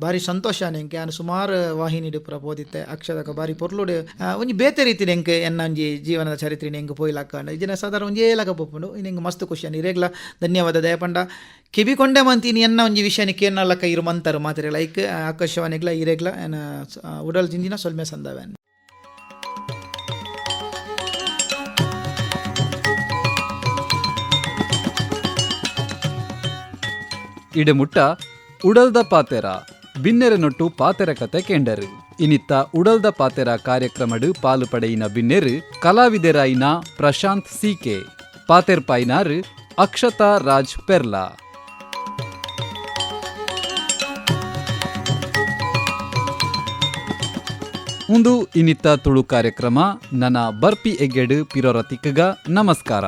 ಬಾರಿ ಸಂತೋಷ ನೆಂಕೆ. ನಾನು ಸುಮಾರು ವಾಹಿನಿಡು ಪ್ರಬೋದಿತ್ತೆ ಅಕ್ಷದಕ ಬಾರಿ ಪೊರ್ಲುಡು ಒಂಜಿ ಬೇತೆ ರೀತಿ ನೆಂಕೆ ಎನ್ನ ಒಂಜಿ ಜೀವನದ ಚರಿತ್ರೆ ನೆಂಕ್ ಪೋಯ್ಲಕ್ಕಂಡು. ಇದನ್ನ ಸಾಧಾರಣ ಒಂಜಿ ಲಕ ಪೊಪ್ಪುಂಡು. ನಿಂಗೆ ಮಸ್ತ್ ಖುಷಿ ಅನ್ ಇರೆಗ್ಲ, ಧನ್ಯವಾದ ದಯಪಂಡ. ಕಿವಿಕೊಂಡೆ ಮಂತೀನಿ ಎನ್ನ ಒಂಜಿ ವಿಷಯನ ಕೇನ್ನಲಕ ಇರು ಮಂತರು ಮಾತ್ರ. ಲೈಕ್, ಆಕಾಶವಾಣಿಗ್ಲ, ಇರೆಗ್ಲ ಉಡಲ್ ಜಿಂಜಿನ ಸೊಲ್ಮೆ ಸಂದವನ್. ಇಡೆಮುಟ್ಟ ಉಡಲ್ದ ಪಾತೆರ ಬಿನ್ನೆರೆನೊಟ್ಟು ಪಾತೆರ ಕತೆ ಕೆಂಡರು. ಇನಿತ್ತ ಉಡಲ್ದ ಪಾತೆರ ಕಾರ್ಯಕ್ರಮಡು ಪಾಲು ಪಡೆಯಿನ ಬಿನ್ನೆರು ಕಲಾವಿದರಾಯಿನ ಪ್ರಶಾಂತ್ ಸಿಕೆ, ಪಾತೆರ್ ಪಾಯ್ನಾರು ಅಕ್ಷತಾ ರಾಜ್ ಪೆರ್ಲಾ. ಉಂದು ಇನಿತ್ತ ತುಳು ಕಾರ್ಯಕ್ರಮ, ನನ ಬರ್ಪಿ ಎಗ್ಗೆಡು ಪಿರೊರತಿಕ್ಗ ನಮಸ್ಕಾರ.